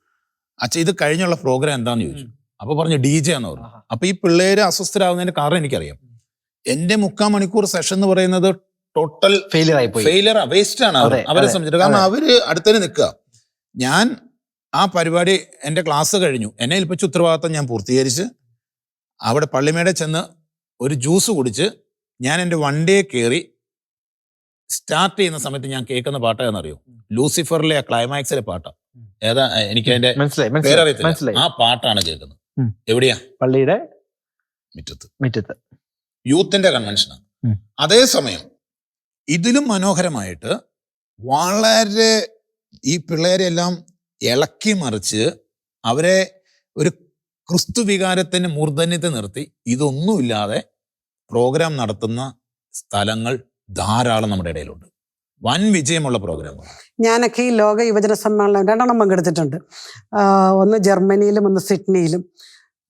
അച്ഛ ഇത് കഴിഞ്ഞുള്ള പ്രോഗ്രാം എന്താന്ന് ചോദിച്ചു. അപ്പൊ പറഞ്ഞു ഡി ജെ എന്ന് പറഞ്ഞു. അപ്പൊ ഈ പിള്ളേര് അസ്വസ്ഥരാകുന്നതിന്റെ കാരണം എനിക്കറിയാം. എന്റെ മുക്കാൽ മണിക്കൂർ സെഷൻ എന്ന് പറയുന്നത് ടോട്ടൽ ഫെയിലിയർ ആയി പോയി. ഫെയിലർ വേസ്റ്റ് ആണ് അവരെ സംബന്ധിച്ചത് സംബന്ധിച്ചിട്ട് കാരണം അവർ അടുത്തന്നെ നിൽക്കുക. ഞാൻ ആ പരിപാടി എന്റെ ക്ലാസ് കഴിഞ്ഞു. എന്നെ ഏൽപ്പിച്ച ഉത്തരവാദിത്തം ഞാൻ പൂർത്തീകരിച്ച് അവിടെ പള്ളിമേടെ ചെന്ന് ഒരു ജ്യൂസ് കുടിച്ച് ഞാൻ എന്റെ വണ്ടിയെ കയറി സ്റ്റാർട്ട് ചെയ്യുന്ന സമയത്ത് ഞാൻ കേൾക്കുന്ന പാട്ടാണെന്നറിയോ ലൂസിഫറിലെ ആ ക്ലൈമാക്സിലെ പാട്ടാ. ഉം. ഏതാ എനിക്ക് അതിന്റെ മനസ്സിലായി മനസ്സിലായി ആ പാട്ടാണ് കേൾക്കുന്നത്. എവിടെയാ? പള്ളിയുടെ മുറ്റത്ത്. മുറ്റത്ത്. യൂത്തിന്റെ കൺവെൻഷനാണ്. അതേസമയം ഇതിലും മനോഹരമായിട്ട് വളരെ ഈ പിള്ളേരെല്ലാം ഇളക്കി മറിച്ച് അവരെ ഒരു ക്രിസ്തു വികാരത്തിന് മൂർധന്യത്തെ നിർത്തി. ഇതൊന്നുമില്ലാതെ പ്രോഗ്രാം നടത്തുന്ന സ്ഥലങ്ങൾ ധാരാളം നമ്മുടെ ഇടയിലുണ്ട്. വൻ വിജയമുള്ള പ്രോഗ്രാമാണ് ഞാനൊക്കെ ഈ ലോക യുവജന സമ്മേളനം രണ്ടെണ്ണം പങ്കെടുത്തിട്ടുണ്ട്. ഒന്ന് ജർമ്മനിയിലും ഒന്ന് സിഡ്നിയിലും.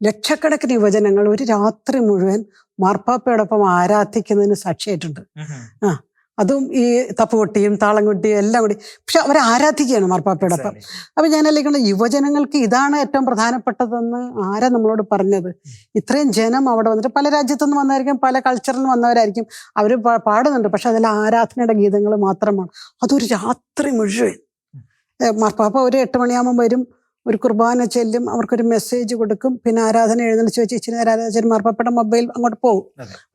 ലക്ഷക്കണക്കിന് യുവജനങ്ങൾ ഒരു രാത്രി മുഴുവൻ മാർപ്പാപ്പയോടൊപ്പം ആരാധിക്കുന്നതിന് സാക്ഷിയായിട്ടുണ്ട്. ആ അതും ഈ തപ്പുകൊട്ടിയും താളം കൊട്ടിയും എല്ലാം കൂടി. പക്ഷെ അവരെ ആരാധിക്കുകയാണ് മാർപ്പാപ്പയോടൊപ്പം അപ്പൊ ഞാൻ അല്ലെങ്കിൽ യുവജനങ്ങൾക്ക് ഇതാണ് ഏറ്റവും പ്രധാനപ്പെട്ടതെന്ന് ആരാ നമ്മളോട് പറഞ്ഞത്? ഇത്രയും ജനം അവിടെ വന്നിട്ട് പല രാജ്യത്തുനിന്ന് വന്നായിരിക്കും പല കൾച്ചറിൽ നിന്ന് വന്നവരായിരിക്കും. അവർ പാടുന്നുണ്ട്. പക്ഷെ അതിൽ ആരാധനയുടെ ഗീതങ്ങൾ മാത്രമാണ്. അതൊരു രാത്രി മുഴുവൻ. മാർപ്പാപ്പ ഒരു എട്ട് മണിയാകുമ്പോൾ വരും. ഒരു കുർബാന ചെല്ലും അവർക്കൊരു മെസ്സേജ് കൊടുക്കും. പിന്നെ ആരാധന എഴുന്നള്ളിച്ച് വെച്ച് ഇച്ചിരി നേരം മാർപ്പാപ്പയുടെ മൊബൈൽ അങ്ങോട്ട് പോകും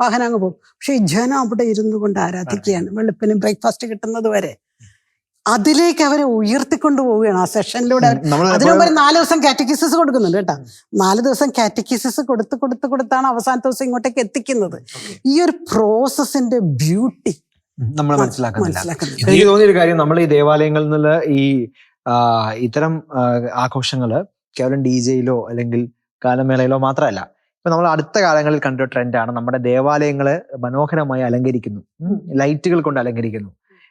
വാഹനം അങ്ങ് പോകും പക്ഷെ ഈ ജനം അവിടെ ഇരുന്നു കൊണ്ട് ആരാധിക്കുകയാണ്. വെളുപ്പിന് ബ്രേക്ക്ഫാസ്റ്റ് കിട്ടുന്നത് വരെ. അതിലേക്ക് അവരെ ഉയർത്തിക്കൊണ്ട് പോവുകയാണ്. ആ സെഷനിലൂടെ അതിനു മുമ്പ് നാല് ദിവസം കാറ്റക്കിസിസ് കൊടുക്കുന്നുണ്ട് കേട്ടോ. നാല് ദിവസം കാറ്റക്കിസിസ് കൊടുത്ത് കൊടുത്ത് കൊടുത്താണ് അവസാനത്തെ ദിവസം ഇങ്ങോട്ടേക്ക് എത്തിക്കുന്നത്. ഈ ഒരു പ്രോസസ്സിന്റെ ബ്യൂട്ടി നമ്മൾ മനസ്സിലാക്കുന്നില്ല. എനിക്ക് തോന്നിയൊരു കാര്യം നമ്മൾ ഈ ദേവാലയങ്ങളിൽ നിന്നുള്ള ഈ ഇത്തരം ആഘോഷങ്ങൾ കേവലം ഡി ജെയിലോ അല്ലെങ്കിൽ കാലമേളയിലോ മാത്രമല്ല. ഇപ്പൊ നമ്മൾ അടുത്ത കാലങ്ങളിൽ കണ്ട ട്രെൻഡാണ് നമ്മുടെ ദേവാലയങ്ങൾ മനോഹരമായി അലങ്കരിക്കുന്നു. ലൈറ്റുകൾ കൊണ്ട് അലങ്കരിക്കുന്നു.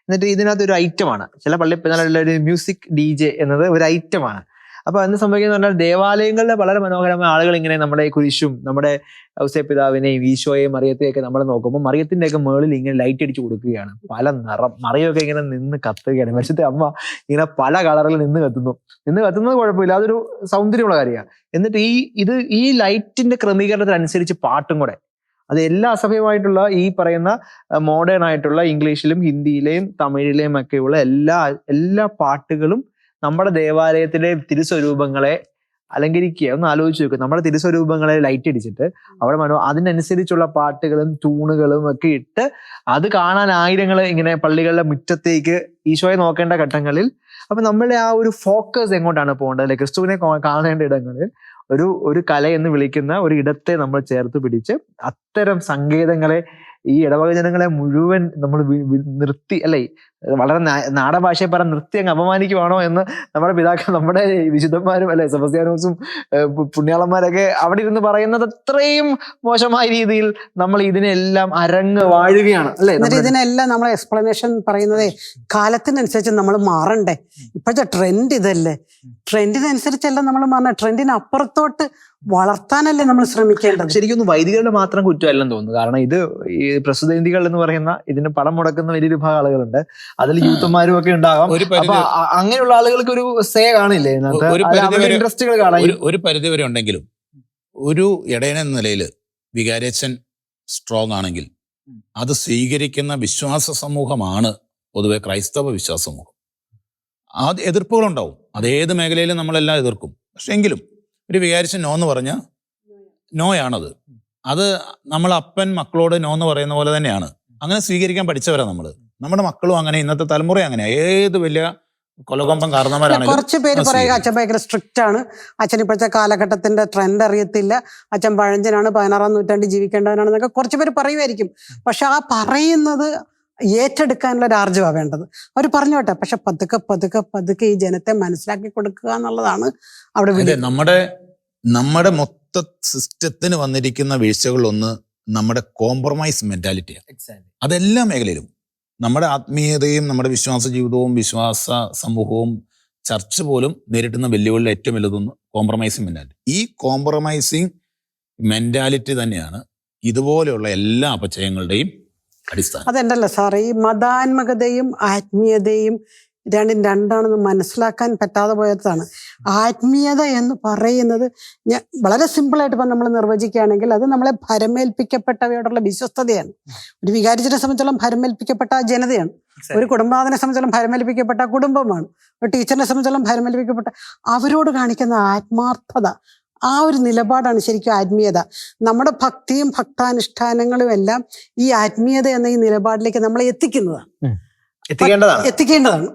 എന്നിട്ട് ഇതിനകത്ത് ഒരു ഐറ്റമാണ്. ചില പള്ളിപ്പെരുന്നാളിലുള്ള ഒരു മ്യൂസിക് ഡി ജെ എന്നത് ഒരു ഐറ്റമാണ്. അപ്പൊ എന്ത് സംഭവിക്കുന്ന പറഞ്ഞാൽ ദേവാലയങ്ങളിലെ വളരെ മനോഹരമായ ആളുകൾ ഇങ്ങനെ നമ്മുടെ കുരിശും നമ്മുടെ ഔസേപിതാവിനെയും ഈശോയെയും മറിയത്തെയും ഒക്കെ നമ്മൾ നോക്കുമ്പോൾ മറിയത്തിന്റെ ഒക്കെ മേളിൽ ഇങ്ങനെ ലൈറ്റ് അടിച്ചു കൊടുക്കുകയാണ്. പല നിറം മറിയൊക്കെ ഇങ്ങനെ നിന്ന് കത്തുകയാണ്. മരിച്ചത്തെ അമ്മ ഇങ്ങനെ പല കളറിൽ നിന്ന് കത്തുന്നു. നിന്ന് കത്തുന്നത് കുഴപ്പമില്ല. അതൊരു സൗന്ദര്യമുള്ള കാര്യമാണ്. എന്നിട്ട് ഈ ഇത് ഈ ലൈറ്റിന്റെ ക്രമീകരണത്തിനനുസരിച്ച് പാട്ടും കൂടെ. അത് എല്ലാ അസഭ്യമായിട്ടുള്ള ഈ പറയുന്ന മോഡേൺ ആയിട്ടുള്ള ഇംഗ്ലീഷിലും ഹിന്ദിയിലെയും തമിഴിലെയും ഒക്കെയുള്ള എല്ലാ എല്ലാ പാട്ടുകളും നമ്മുടെ ദേവാലയത്തിലെ തിരുസ്വരൂപങ്ങളെ അലങ്കരിക്കുക. ഒന്ന് ആലോചിച്ച് നോക്കുക നമ്മുടെ തിരുസ്വരൂപങ്ങളെ ലൈറ്റ് അടിച്ചിട്ട് അവിടെ മനോ അതിനനുസരിച്ചുള്ള പാട്ടുകളും ട്യൂണുകളും ഒക്കെ ഇട്ട് അത് കാണാൻ ആയിരങ്ങൾ ഇങ്ങനെ പള്ളികളുടെ മുറ്റത്തേക്ക് ഈശോയെ നോക്കേണ്ട ഘട്ടങ്ങളിൽ അപ്പൊ നമ്മളുടെ ആ ഒരു ഫോക്കസ് എങ്ങോട്ടാണ് പോകേണ്ടത്? അല്ലെ ക്രിസ്തുവിനെ കാണേണ്ട ഇടങ്ങളിൽ ഒരു ഒരു കല എന്ന് വിളിക്കുന്ന ഒരു ഇടത്തെ നമ്മൾ ചേർത്ത് പിടിച്ച് അത്തരം സങ്കേതങ്ങളെ ഈ ഇടവക ജനങ്ങളെ മുഴുവൻ നമ്മൾ നിർത്തി അല്ലെ വളരെ നാടൻ ഭാഷയെ പറഞ്ഞ നൃത്യം അപമാനിക്കുവാണോ എന്ന് നമ്മുടെ പിതാക്കൾ നമ്മുടെ വിശുദ്ധന്മാരും അല്ലെ സെബസ്ത്യാനോസും പുണ്യാളന്മാരൊക്കെ അവിടെ ഇരുന്ന് പറയുന്നത് അത്രയും മോശമായ രീതിയിൽ നമ്മൾ ഇതിനെല്ലാം അരങ്ങ് വാഴുകയാണ് അല്ലെ എന്നിട്ട് ഇതിനെല്ലാം നമ്മൾ എക്സ്പ്ലനേഷൻ പറയുന്നത് കാലത്തിനനുസരിച്ച് നമ്മൾ മാറണ്ടേ? ഇപ്പോഴത്തെ ട്രെൻഡ് ഇതല്ലേ? ട്രെൻഡിനനുസരിച്ചല്ല നമ്മൾ മാറണം ട്രെൻഡിന് അപ്പുറത്തോട്ട് വളർത്താനല്ലേ നമ്മൾ ശ്രമിക്കേണ്ടത്? ശരിക്കും വൈദികരുടെ മാത്രം കുറ്റമല്ലെന്ന് തോന്നുന്നു. കാരണം ഇത് ഈ പ്രസിദ്ധന്തികൾ എന്ന് പറയുന്ന ഇതിന് പണം മുടക്കുന്ന വലിയൊരു വിഭാഗം ആളുകളുണ്ട്. അതിൽ യൂത്തന്മാരും ഒക്കെ ഉണ്ടാകാം. അപ്പൊ അങ്ങനെയുള്ള ആളുകൾക്ക് ഒരു സേ കാണില്ലേ? ഇതിനകത്ത് ഒരു പരിധി വരെ- ഇൻട്രസ്റ്റുകൾ കാണാൻ ഒരു പരിധി വരെ ഉണ്ടെങ്കിലും ഒരു ഇടയനെ നിലയിൽ വികാരേച്ചൻ സ്ട്രോങ് ആണെങ്കിൽ അത് സ്വീകരിക്കുന്ന വിശ്വാസ സമൂഹമാണ് പൊതുവെ ക്രൈസ്തവ വിശ്വാസ സമൂഹം. ആ എതിർപ്പുകളുണ്ടാവും അത് ഏത് മേഖലയിലും നമ്മളെല്ലാം എതിർക്കും. പക്ഷെ എങ്കിലും ഒരു വികാരിച്ച നോ എന്ന് പറഞ്ഞാൽ നോയാണത് അത് നമ്മൾ അപ്പൻ മക്കളോട് നോ എന്ന് പറയുന്ന പോലെ തന്നെയാണ്. അങ്ങനെ സ്വീകരിക്കാൻ പഠിച്ചവരാ നമ്മൾ നമ്മുടെ മക്കളും അങ്ങനെ ഇന്നത്തെ തലമുറ അങ്ങനെ. ഏത് വലിയ കൊലകൊമ്പം കാരണവരാണ് കുറച്ച് പേര് പറയുക അച്ഛൻ ഭയങ്കര സ്ട്രിക്റ്റ് ആണ്. അച്ഛൻ ഇപ്പോഴത്തെ കാലഘട്ടത്തിന്റെ ട്രെൻഡ് അറിയത്തില്ല. അച്ഛൻ പഴഞ്ചനാണ് പതിനാറാം നൂറ്റാണ്ടിൽ ജീവിക്കേണ്ടവനാണെന്നൊക്കെ കുറച്ച് പേര് പറയുമായിരിക്കും. പക്ഷെ ആ പറയുന്നത് ഏറ്റെടുക്കാനുള്ള ഒരു ആർജവ വേണ്ടത്. അവർ പറഞ്ഞോട്ടെ പക്ഷെ പതുക്കെ പതുക്കെ പതുക്കെ ഈ ജനത്തെ മനസ്സിലാക്കി കൊടുക്കുക എന്നുള്ളതാണ് അവിടെ നമ്മുടെ നമ്മുടെ മൊത്ത സിസ്റ്റത്തിന് വന്നിരിക്കുന്ന വീഴ്ചകളൊന്ന് നമ്മുടെ കോംപ്രമൈസ് മെന്റാലിറ്റിയാണ് അതെല്ലാ മേഖലയിലും. നമ്മുടെ ആത്മീയതയും നമ്മുടെ വിശ്വാസ ജീവിതവും വിശ്വാസ സമൂഹവും ചർച്ച് പോലും നേരിട്ടുന്ന വെല്ലുവിളികൾ ഏറ്റവും വലുതൊന്ന് കോംപ്രമൈസിങ് മെന്റാലിറ്റി ഈ കോംപ്രമൈസിങ് മെന്റാലിറ്റി തന്നെയാണ് ഇതുപോലെയുള്ള എല്ലാ അപചയങ്ങളുടെയും അടിസ്ഥാനം. അതെന്തല്ല സാറേ? ഈ മതാത്മകതയും ആത്മീയതയും രണ്ടും രണ്ടാണെന്ന് മനസ്സിലാക്കാൻ പറ്റാതെ പോയതാണ്. ആത്മീയത എന്ന് പറയുന്നത് ഞാൻ വളരെ സിമ്പിളായിട്ട് ഇപ്പം നമ്മൾ നിർവചിക്കുകയാണെങ്കിൽ അത് നമ്മളെ ഭരമേൽപ്പിക്കപ്പെട്ടവയോടുള്ള വിശ്വസ്തതയാണ്. ഒരു വികാരിച്ചിനെ സംബന്ധിച്ചോളം ഭരമേൽപ്പിക്കപ്പെട്ട ആ ജനതയാണ്. ഒരു കുടുംബാതിനെ സംബന്ധിച്ചോളം ഭരമേൽപ്പിക്കപ്പെട്ട കുടുംബമാണ്. ഒരു ടീച്ചറിനെ സംബന്ധിച്ചോളം ഭരമേൽപ്പിക്കപ്പെട്ട അവരോട് കാണിക്കുന്ന ആത്മാർത്ഥത ആ ഒരു നിലപാടാണ് ശരിക്കും ആത്മീയത. നമ്മുടെ ഭക്തിയും ഭക്താനുഷ്ഠാനങ്ങളും എല്ലാം ഈ ആത്മീയത എന്ന ഈ നിലപാടിലേക്ക് നമ്മളെ എത്തിക്കുന്നതാണ്. എത്തിക്കേണ്ടതാണ്. എത്തിക്കേണ്ടതാണ്.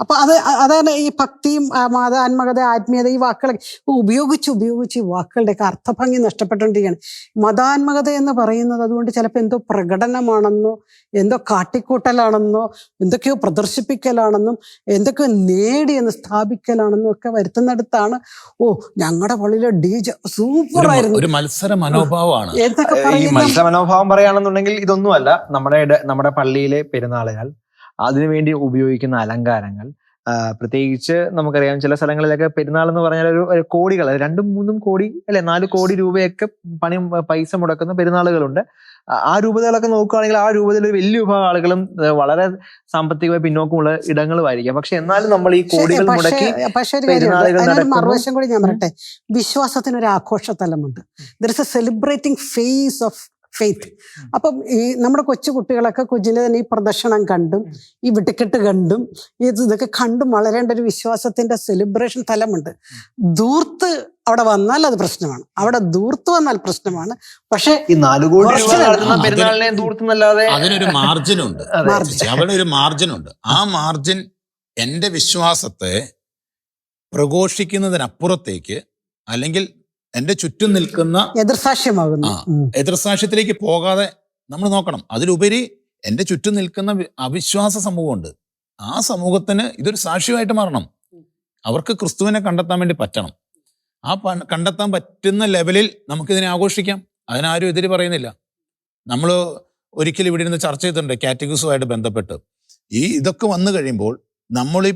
അപ്പൊ അത് അതാണ് ഈ ഭക്തിയും മതാത്മകത ആത്മീയത ഈ വാക്കുകളൊക്കെ ഉപയോഗിച്ച് ഉപയോഗിച്ച് ഈ വാക്കുകളുടെയൊക്കെ അർത്ഥഭംഗി നഷ്ടപ്പെട്ടുകൊണ്ടിരിക്കുകയാണ്. മതാത്മകത എന്ന് പറയുന്നത് അതുകൊണ്ട് ചിലപ്പോൾ എന്തോ പ്രകടനമാണെന്നോ എന്തോ കാട്ടിക്കൂട്ടലാണെന്നോ എന്തൊക്കെയോ പ്രദർശിപ്പിക്കലാണെന്നും എന്തൊക്കെയോ നേടിയെന്ന് എന്ന് സ്ഥാപിക്കലാണെന്നും ഒക്കെ വരുത്തുന്നിടത്താണ് ഓ ഞങ്ങളുടെ പള്ളിയിലെ ഡി ജെ സൂപ്പർ ഒരു ആയിരുന്നു ഒരു മത്സര മനോഭാവമാണ് എന്തൊക്കെ ഈ മത്സര മനോഭാവം പറയുകയാണെന്നുണ്ടെങ്കിൽ ഇതൊന്നുമല്ല. നമ്മുടെ നമ്മുടെ പള്ളിയിലെ പെരുന്നാളുകൾ അതിനുവേണ്ടി ഉപയോഗിക്കുന്ന അലങ്കാരങ്ങൾ. പ്രത്യേകിച്ച് നമുക്കറിയാം ചില സ്ഥലങ്ങളിലൊക്കെ പെരുന്നാൾ എന്ന് പറഞ്ഞാൽ ഒരു കോടികൾ രണ്ടും മൂന്നും കോടി അല്ലെ നാല് കോടി രൂപയൊക്കെ പണി പൈസ മുടക്കുന്ന പെരുന്നാളുകളുണ്ട്. ആ- രൂപതകളൊക്കെ നോക്കുകയാണെങ്കിൽ ആ രൂപതയിൽ ഒരു വലിയ വിഭാഗം ആളുകളും വളരെ സാമ്പത്തികമായി പിന്നോക്കമുള്ള ഇടങ്ങളുമായിരിക്കാം പക്ഷെ എന്നാലും നമ്മൾ ഈ കോടികൾ മുടക്കി. മറുവശം കൂടി ഞാൻ പറയട്ടെ. വിശ്വാസത്തിന് ഒരു ആഘോഷതലമുണ്ട് there is a celebrating phase of faith അപ്പം ഈ നമ്മുടെ കൊച്ചു കുട്ടികളൊക്കെ കുഞ്ഞിനെ തന്നെ ഈ പ്രദർശനം കണ്ടും ഈ വെട്ടിക്കെട്ട് കണ്ടും ഇത് ഇതൊക്കെ കണ്ടും വളരേണ്ട ഒരു വിശ്വാസത്തിന്റെ സെലിബ്രേഷൻ തലമുണ്ട്. ദൂർത്ത് അവിടെ വന്നാൽ അത് പ്രശ്നമാണ്. അവിടെ ദൂർത്ത് വന്നാൽ പ്രശ്നമാണ്. പക്ഷേ ഈ നാല് കോടി അതിനൊരു മാർജിൻ ഉണ്ട്. അതെ. മാർജിൻ. അവിടെ ഒരു ഉണ്ട്. ആ മാർജിൻ എന്റെ വിശ്വാസത്തെ പ്രഘോഷിക്കുന്നതിനപ്പുറത്തേക്ക് അല്ലെങ്കിൽ എന്റെ ചുറ്റും നിൽക്കുന്ന എതിർസാക്ഷ്യമാകുന്നു. എതിർസാക്ഷ്യത്തിലേക്ക് പോകാതെ നമ്മൾ നോക്കണം. അതിലുപരി എന്റെ ചുറ്റും നിൽക്കുന്ന അവിശ്വാസ സമൂഹമുണ്ട്. ആ സമൂഹത്തിന് ഇതൊരു സാക്ഷ്യമായിട്ട് മാറണം. അവർക്ക് ക്രിസ്തുവിനെ കണ്ടെത്താൻ വേണ്ടി പറ്റണം. ആ കണ്ടെത്താൻ പറ്റുന്ന ലെവലിൽ നമുക്കിതിനെ ആഘോഷിക്കാം. അതിനാരും എതിര് പറയുന്നില്ല. നമ്മൾ ഒരിക്കലും ഇവിടെ ഇരുന്ന് ചർച്ച ചെയ്തിട്ടുണ്ട് കാറ്റഗറീസുമായിട്ട് ബന്ധപ്പെട്ട്. ഈ ഇതൊക്കെ വന്നു കഴിയുമ്പോൾ നമ്മൾ ഈ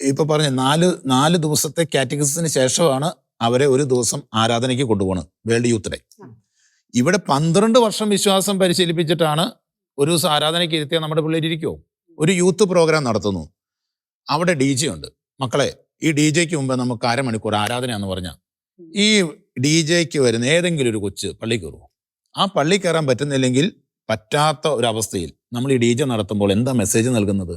ഇപ്പൊ പറഞ്ഞ നാല് നാല് ദിവസത്തെ കാറ്റഗറീസിന് ശേഷമാണ് അവരെ ഒരു ദിവസം ആരാധനയ്ക്ക് കൊണ്ടുപോകുന്നത് വേൾഡ് യൂത്ത് ഡേ. ഇവിടെ പന്ത്രണ്ട് വർഷം വിശ്വാസം പരിശീലിപ്പിച്ചിട്ടാണ് ഒരു ദിവസം ആരാധനയ്ക്ക് ഇരുത്തിയാൽ നമ്മുടെ പിള്ളേർ ഇരിക്കുമോ ഒരു യൂത്ത് പ്രോഗ്രാം നടത്തുന്നു. അവിടെ ഡി ജെ ഉണ്ട്. മക്കളെ ഈ ഡി ജെക്ക് മുമ്പ് നമുക്ക് അരമണിക്കൂർ ആരാധനയാന്ന് പറഞ്ഞാൽ ഈ ഡി ജെക്ക് വരുന്ന ഏതെങ്കിലും ഒരു കൊച്ച് പള്ളി കയറുമോ ആ പള്ളി കയറാൻ പറ്റുന്നില്ലെങ്കിൽ പറ്റാത്ത ഒരവസ്ഥയിൽ നമ്മൾ ഈ ഡി ജെ നടത്തുമ്പോൾ എന്താ മെസ്സേജ് നൽകുന്നത്?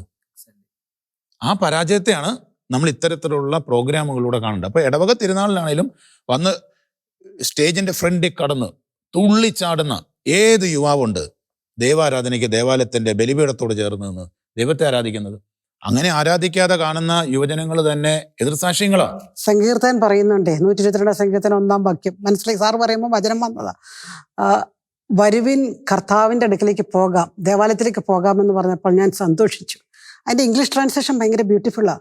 ആ പരാജയത്തെയാണ് നമ്മൾ ഇത്തരത്തിലുള്ള പ്രോഗ്രാമുകളിലൂടെ കാണുന്നുണ്ട്. അപ്പോൾ ഇടവക തിരുനാളിലാണേലും വന്ന് സ്റ്റേജിന്റെ ഫ്രണ്ടിൽ കടന്ന് തുള്ളിച്ചാടുന്ന ഏത് യുവാവുണ്ട് ദേവാരാധനയ്ക്ക് ദേവാലയത്തിന്റെ ബലിപീഠത്തോട് ചേർന്ന് നിന്ന് ദൈവത്തെ ആരാധിക്കുന്നത്? അങ്ങനെ ആരാധിക്കാതെ കാണുന്ന യുവജനങ്ങൾ തന്നെ എതിർസാക്ഷ്യങ്ങളാണ് സങ്കീർത്തൻ പറയുന്നുണ്ടേ നൂറ്റി ഇരുപത്തിരണ്ട് സങ്കീർത്തനം ഒന്നാം വാക്യം. മനസ്സിലായി? സാർ പറയുമ്പോൾ വചനം വന്നതാ. വരുവിൻ കർത്താവിന്റെ അടുക്കിലേക്ക് പോകാം ദേവാലയത്തിലേക്ക് പോകാമെന്ന് പറഞ്ഞപ്പോൾ ഞാൻ സന്തോഷിച്ചു. അതിന്റെ ഇംഗ്ലീഷ് ട്രാൻസ്ലേഷൻ ഭയങ്കര ബ്യൂട്ടിഫുള്ളാണ്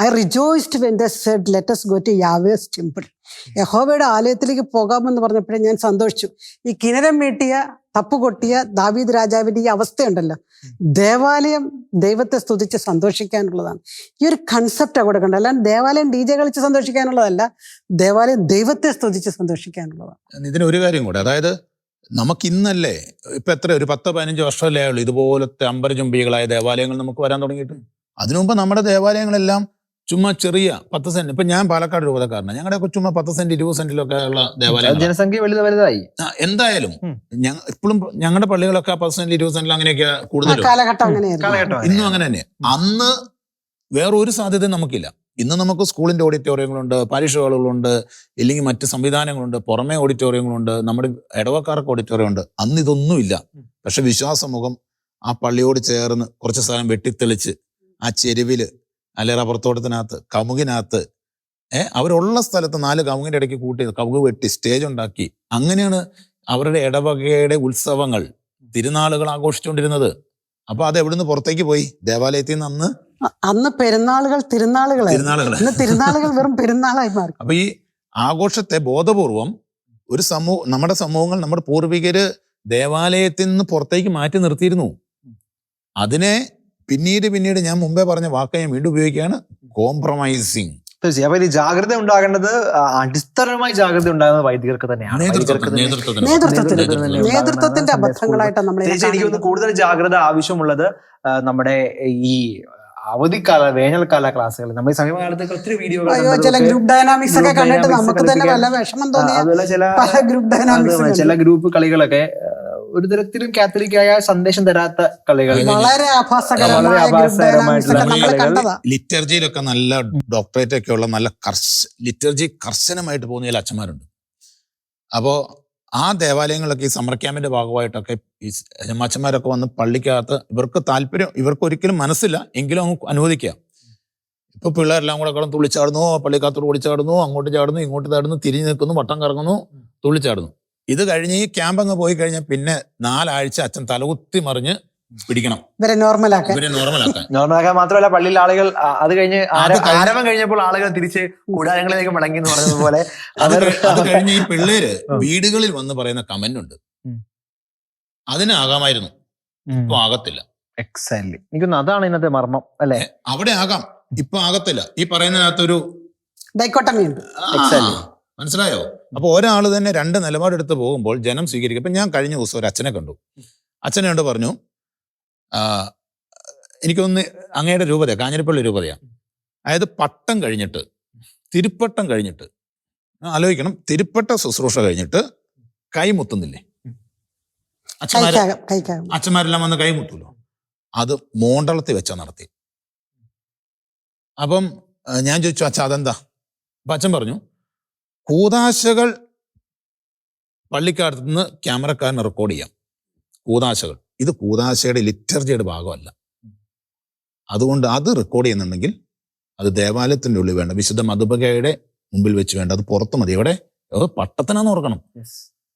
I rejoiced when they said let's go to Yahweh's temple യഹോവയുടെ ആലയത്തിലേക്ക് പോകാമെന്ന് പറഞ്ഞപ്പോഴേ ഞാൻ സന്തോഷിച്ചു. ഈ കിണരം വീട്ടിയ തപ്പ് കൊട്ടിയ ദാവീദ് രാജാവിന്റെ ഈ അവസ്ഥയുണ്ടല്ലോ. ദേവാലയം ദൈവത്തെ സ്തുതിച്ച് സന്തോഷിക്കാനുള്ളതാണ്. ഈ ഒരു കൺസെപ്റ്റ് അവിടെ കണ്ടത്. അല്ലാണ്ട് ദേവാലയം ഡി ജെ കളിച്ച് സന്തോഷിക്കാനുള്ളതല്ല ദേവാലയം ദൈവത്തെ സ്തുതിച്ച് സന്തോഷിക്കാനുള്ളതാണ്. ഇതിന് ഒരു കാര്യം കൂടെ. അതായത് നമുക്ക് ഇന്നല്ലേ ഇപ്പൊ എത്ര ഒരു പത്ത് പതിനഞ്ച് വർഷമല്ലേ ഉള്ളൂ ഇതുപോലത്തെ അമ്പരചുംബികളായ ദേവാലയങ്ങൾ നമുക്ക് വരാൻ തുടങ്ങിയിട്ട്. അതിനു മുമ്പ് നമ്മുടെ ദേവാലയങ്ങളെല്ലാം ചുമ്മാ ചെറിയ പത്ത് സെന്റ് ഇപ്പൊ ഞാൻ പാലക്കാട് രൂപതക്കാരനാണ് ഞങ്ങളുടെയൊക്കെ ചുമ്മാ പത്ത് സെന്റ് ഇരുപത് സെന്റിലൊക്കെ ഉള്ള ദേവാലയം ജനസംഖ്യ വലുത് വലുതായി. എന്തായാലും. ഞങ്ങൾ ഇപ്പോഴും ഞങ്ങളുടെ പള്ളികളൊക്കെ പത്ത് സെന്റ് ഇരുപത് സെന്റിൽ അങ്ങനെയൊക്കെ കൂടുതൽ ഇന്നും അങ്ങനെ തന്നെ. അന്ന് വേറൊരു സാധ്യത നമുക്കില്ല. ഇന്ന് നമുക്ക് സ്കൂളിന്റെ ഓഡിറ്റോറിയങ്ങളുണ്ട് പാരിഷ് ഹാളുകളുണ്ട് ഇല്ലെങ്കിൽ മറ്റ് സംവിധാനങ്ങളുണ്ട് പുറമെ ഓഡിറ്റോറിയങ്ങളുണ്ട് നമ്മുടെ ഇടവക്കാർക്ക് ഓഡിറ്റോറിയം ഉണ്ട് അന്ന് ഇതൊന്നുമില്ല. പക്ഷെ വിശ്വാസമുഖം ആ പള്ളിയോട് ചേർന്ന് കുറച്ച് സ്ഥലം വെട്ടിത്തെളിച്ച് ആ ചെരുവിൽ അല്ലെ റബ്ബർത്തോട്ടത്തിനകത്ത് കമുകിനകത്ത് ഏഹ് അവരുള്ള സ്ഥലത്ത് നാല് കമുകിന്റെ ഇടയ്ക്ക് കൂട്ടി കമുക് വെട്ടി സ്റ്റേജ് ഉണ്ടാക്കി. അങ്ങനെയാണ് അവരുടെ ഇടവകയുടെ ഉത്സവങ്ങൾ തിരുനാളുകൾ ആഘോഷിച്ചുകൊണ്ടിരുന്നത്. അപ്പൊ അത് എവിടുന്ന് പുറത്തേക്ക് പോയി? ദേവാലയത്തിൽ നിന്ന് അന്ന് അന്ന് പെരുന്നാളുകൾ തിരുനാളുകൾ തിരുനാളുകൾ ഇന്ന് തിരുനാളുകൾ വെറും പെരുന്നാളായി മാറി. അപ്പൊ ഈ ആഘോഷത്തെ ബോധപൂർവം ഒരു സമൂഹ നമ്മുടെ സമൂഹങ്ങൾ നമ്മുടെ പൂർവികര് ദേവാലയത്തിൽ നിന്ന് പുറത്തേക്ക് മാറ്റി നിർത്തിയിരുന്നു. അതിനെ പിന്നീട് പിന്നീട് ഞാൻ മുമ്പേ പറഞ്ഞ വാക്ക് ഞാൻ വീണ്ടും ഉപയോഗിക്കുകയാണ് കോംപ്രമൈസിങ് തീർച്ചയായും. അപ്പൊ ഈ ജാഗ്രത ഉണ്ടാകേണ്ടത് അടിസ്ഥാനമായി ജാഗ്രത ഉണ്ടാകുന്നത് വൈദികർക്ക് തന്നെയാണ്. നേതൃത്വത്തിന്റെ അബദ്ധങ്ങളായിട്ടാണ് നമ്മൾ എനിക്ക് കൂടുതൽ ജാഗ്രത ആവശ്യമുള്ളത് നമ്മുടെ ഈ അവധിക്കാല വേനൽക്കാല ക്ലാസ്സുകൾ. നമ്മൾ ഈ സമീപകാലത്തൊക്കെ ഒത്തിരി വീഡിയോകൾ ചില ഗ്രൂപ്പ് ഡൈനാമിക്സ് ഒക്കെ കണ്ടിട്ട് നമുക്ക് തന്നെ നല്ല വിഷമം തോന്നിയ ചില ഗ്രൂപ്പ് ഡൈനാമിക്സ് ചില ഗ്രൂപ്പ് കളികളൊക്കെ ഒരു തരത്തിലും കാത്തലിക്കായ സന്ദേശം തരാത്ത കളികൾ. വളരെ ആഭാസകരമായിട്ടുള്ള കളികൾ. ലിറ്റർജിയിലൊക്കെ നല്ല ഡോക്ടറേറ്റ് ഒക്കെ ഉള്ള നല്ല കർശ ലിറ്റർജി കർശനമായിട്ട് പോകുന്ന ചില അച്ഛന്മാരുണ്ട്. അപ്പോൾ ആ ദേവാലയങ്ങളൊക്കെ ഈ സമ്മർ ക്യാമ്പിന്റെ ഭാഗമായിട്ടൊക്കെ ഈ അച്ഛന്മാരൊക്കെ വന്ന് പള്ളിക്കകത്ത് ഇവർക്ക് താല്പര്യം ഇവർക്ക് ഒരിക്കലും മനസ്സില്ല എങ്കിലും അങ്ങ് അനുവദിക്കുക. ഇപ്പൊ പിള്ളേരെല്ലാം കൂടെ കിടന്ന് തുള്ളിച്ചാടുന്നു പള്ളിക്കകത്തോട് ഓടിച്ചാടുന്നു അങ്ങോട്ട് ചാടുന്നു ഇങ്ങോട്ട് ചാടുന്നു തിരിഞ്ഞു നിൽക്കുന്നു വട്ടം കറങ്ങുന്നു തുള്ളിച്ചാടുന്നു. ഇത് കഴിഞ്ഞ് ഈ ക്യാമ്പ് അങ്ങ് പോയി കഴിഞ്ഞാൽ പിന്നെ നാലാഴ്ച അച്ഛൻ തലകുത്തി മറിഞ്ഞ് പിടിക്കണം. ഇവരെ നോർമലാക്കാൻ. ഇവരെ നോർമലാക്കാൻ. നോർമലാക്കാൻ മാത്രമല്ല പള്ളിയിൽ ആളുകൾ ആ, അത് കഴിഞ്ഞ് ആര- കഴിഞ്ഞ് ആരവം കഴിഞ്ഞപ്പോൾ ആളുകൾ തിരിച്ച് കൂടാരങ്ങളിലേക്ക് മടങ്ങി എന്ന് പറഞ്ഞതുപോലെ അത് അവർ കഴി- അത് കഴിഞ്ഞ് ഈ പിള്ളേര് വീടുകളിൽ വന്ന് പറയുന്ന കമന്റ് ഉണ്ട്. ഉം. അതിനാകാമായിരുന്നു ഇപ്പൊ ആകത്തില്ല. എക്സാക്ട്ലി എനിക്കൊന്ന് അതാണ് ഇന്നത്തെ മർമ്മം അല്ലെ? അവിടെ ആകാം. ഇപ്പൊ ആകത്തില്ല. ഈ പറയുന്നതിനകത്തൊരു ഡൈക്കോട്ടമി ഉണ്ട് ആ, Exactly. മനസ്സിലായോ? അപ്പോൾ ഒരാൾ തന്നെ രണ്ട് നിലപാടെടുത്ത് പോകുമ്പോൾ ജനം സ്വീകരിക്കും. ഇപ്പൊ ഞാൻ കഴിഞ്ഞ ദിവസം ഒരു അച്ഛനെ കണ്ടു. അച്ഛനെ കണ്ട് പറഞ്ഞു എനിക്കൊന്ന് അങ്ങയുടെ രൂപതയാണ് കാഞ്ഞിരപ്പള്ളി രൂപതയാണ് അതായത് പട്ടം കഴിഞ്ഞിട്ട് തിരുപ്പട്ടം കഴിഞ്ഞിട്ട് ആലോചിക്കണം. തിരുപ്പട്ട ശുശ്രൂഷ കഴിഞ്ഞിട്ട് കൈമുത്തുന്നില്ലേ അച്ഛന്മാര് അച്ഛന്മാരെല്ലാം വന്ന് കൈമുട്ടൂലോ അത് മോണ്ടളത്തിൽ വെച്ചാ നടത്തി അപ്പം ഞാൻ ചോദിച്ചു അച്ഛ അതെന്താ? അപ്പൊ അച്ഛൻ പറഞ്ഞു കൂതാശകൾ പള്ളിക്കകത്ത് നിന്ന് ക്യാമറക്കാരന് റെക്കോർഡ് ചെയ്യാം. കൂതാശകൾ. ഇത് കൂതാശയുടെ ലിറ്റർജിയുടെ ഭാഗമല്ല. അതുകൊണ്ട് അത് റെക്കോർഡ് ചെയ്യുന്നുണ്ടെങ്കിൽ അത് ദേവാലയത്തിന്റെ ഉള്ളിൽ വേണ്ട വിശുദ്ധ മധുബകയുടെ മുമ്പിൽ വെച്ച് വേണ്ട അത് പുറത്ത് മതി. എവിടെ? പട്ടത്തിനാന്ന് ഓർക്കണം.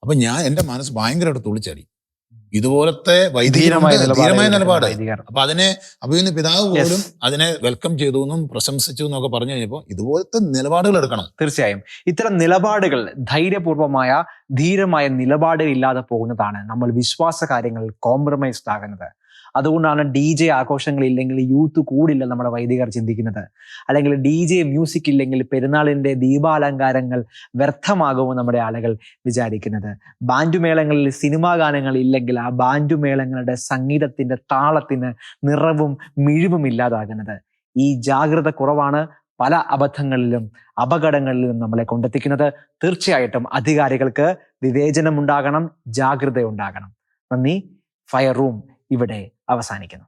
അപ്പൊ ഞാൻ എന്റെ മനസ്സ് ഭയങ്കരമായിട്ട് തുള്ളിച്ചാടി. ഇതുപോലത്തെ വൈദികമായ ധീരമായ നിലപാട് അപ്പൊ അതിനെ അപ്പൊ ഇന്ന് പിതാവ് പോലും അതിനെ വെൽക്കം ചെയ്തു എന്നും പ്രശംസിച്ചു എന്നൊക്കെ പറഞ്ഞു കഴിഞ്ഞപ്പോൾ ഇതുപോലത്തെ നിലപാടുകൾ എടുക്കണം. തീർച്ചയായും. ഇത്തരം നിലപാടുകൾ ധൈര്യപൂർവമായ ധീരമായ നിലപാടുകൾ ഇല്ലാതെ പോകുന്നതാണ് നമ്മൾ വിശ്വാസ കാര്യങ്ങളിൽ കോംപ്രമൈസ്ഡ് ആകുന്നത്. അതുകൊണ്ടാണ് ഡി ജെ ആഘോഷങ്ങൾ ഇല്ലെങ്കിൽ യൂത്ത് കൂടില്ല നമ്മുടെ വൈദികർ ചിന്തിക്കുന്നത്. അല്ലെങ്കിൽ ഡി ജെ മ്യൂസിക് ഇല്ലെങ്കിൽ പെരുന്നാളിന്റെ ദീപാലങ്കാരങ്ങൾ വ്യർത്ഥമാകുമോ നമ്മുടെ ആളുകൾ വിചാരിക്കുന്നത്. ബാൻഡുമേളങ്ങളിൽ സിനിമാ ഗാനങ്ങൾ ഇല്ലെങ്കിൽ ആ ബാൻഡുമേളങ്ങളുടെ സംഗീതത്തിന്റെ താളത്തിന് നിറവും മിഴിവും ഇല്ലാതാകുന്നത്. ഈ ജാഗ്രത കുറവാണ് പല അബദ്ധങ്ങളിലും അപകടങ്ങളിലും നമ്മളെ കൊണ്ടെത്തിക്കുന്നത്. തീർച്ചയായിട്ടും അധികാരികൾക്ക് വിവേചനം ഉണ്ടാകണം ജാഗ്രത ഉണ്ടാകണം നന്ദി. Fire room. ഇവിടെ അവസാനിക്കുന്നു.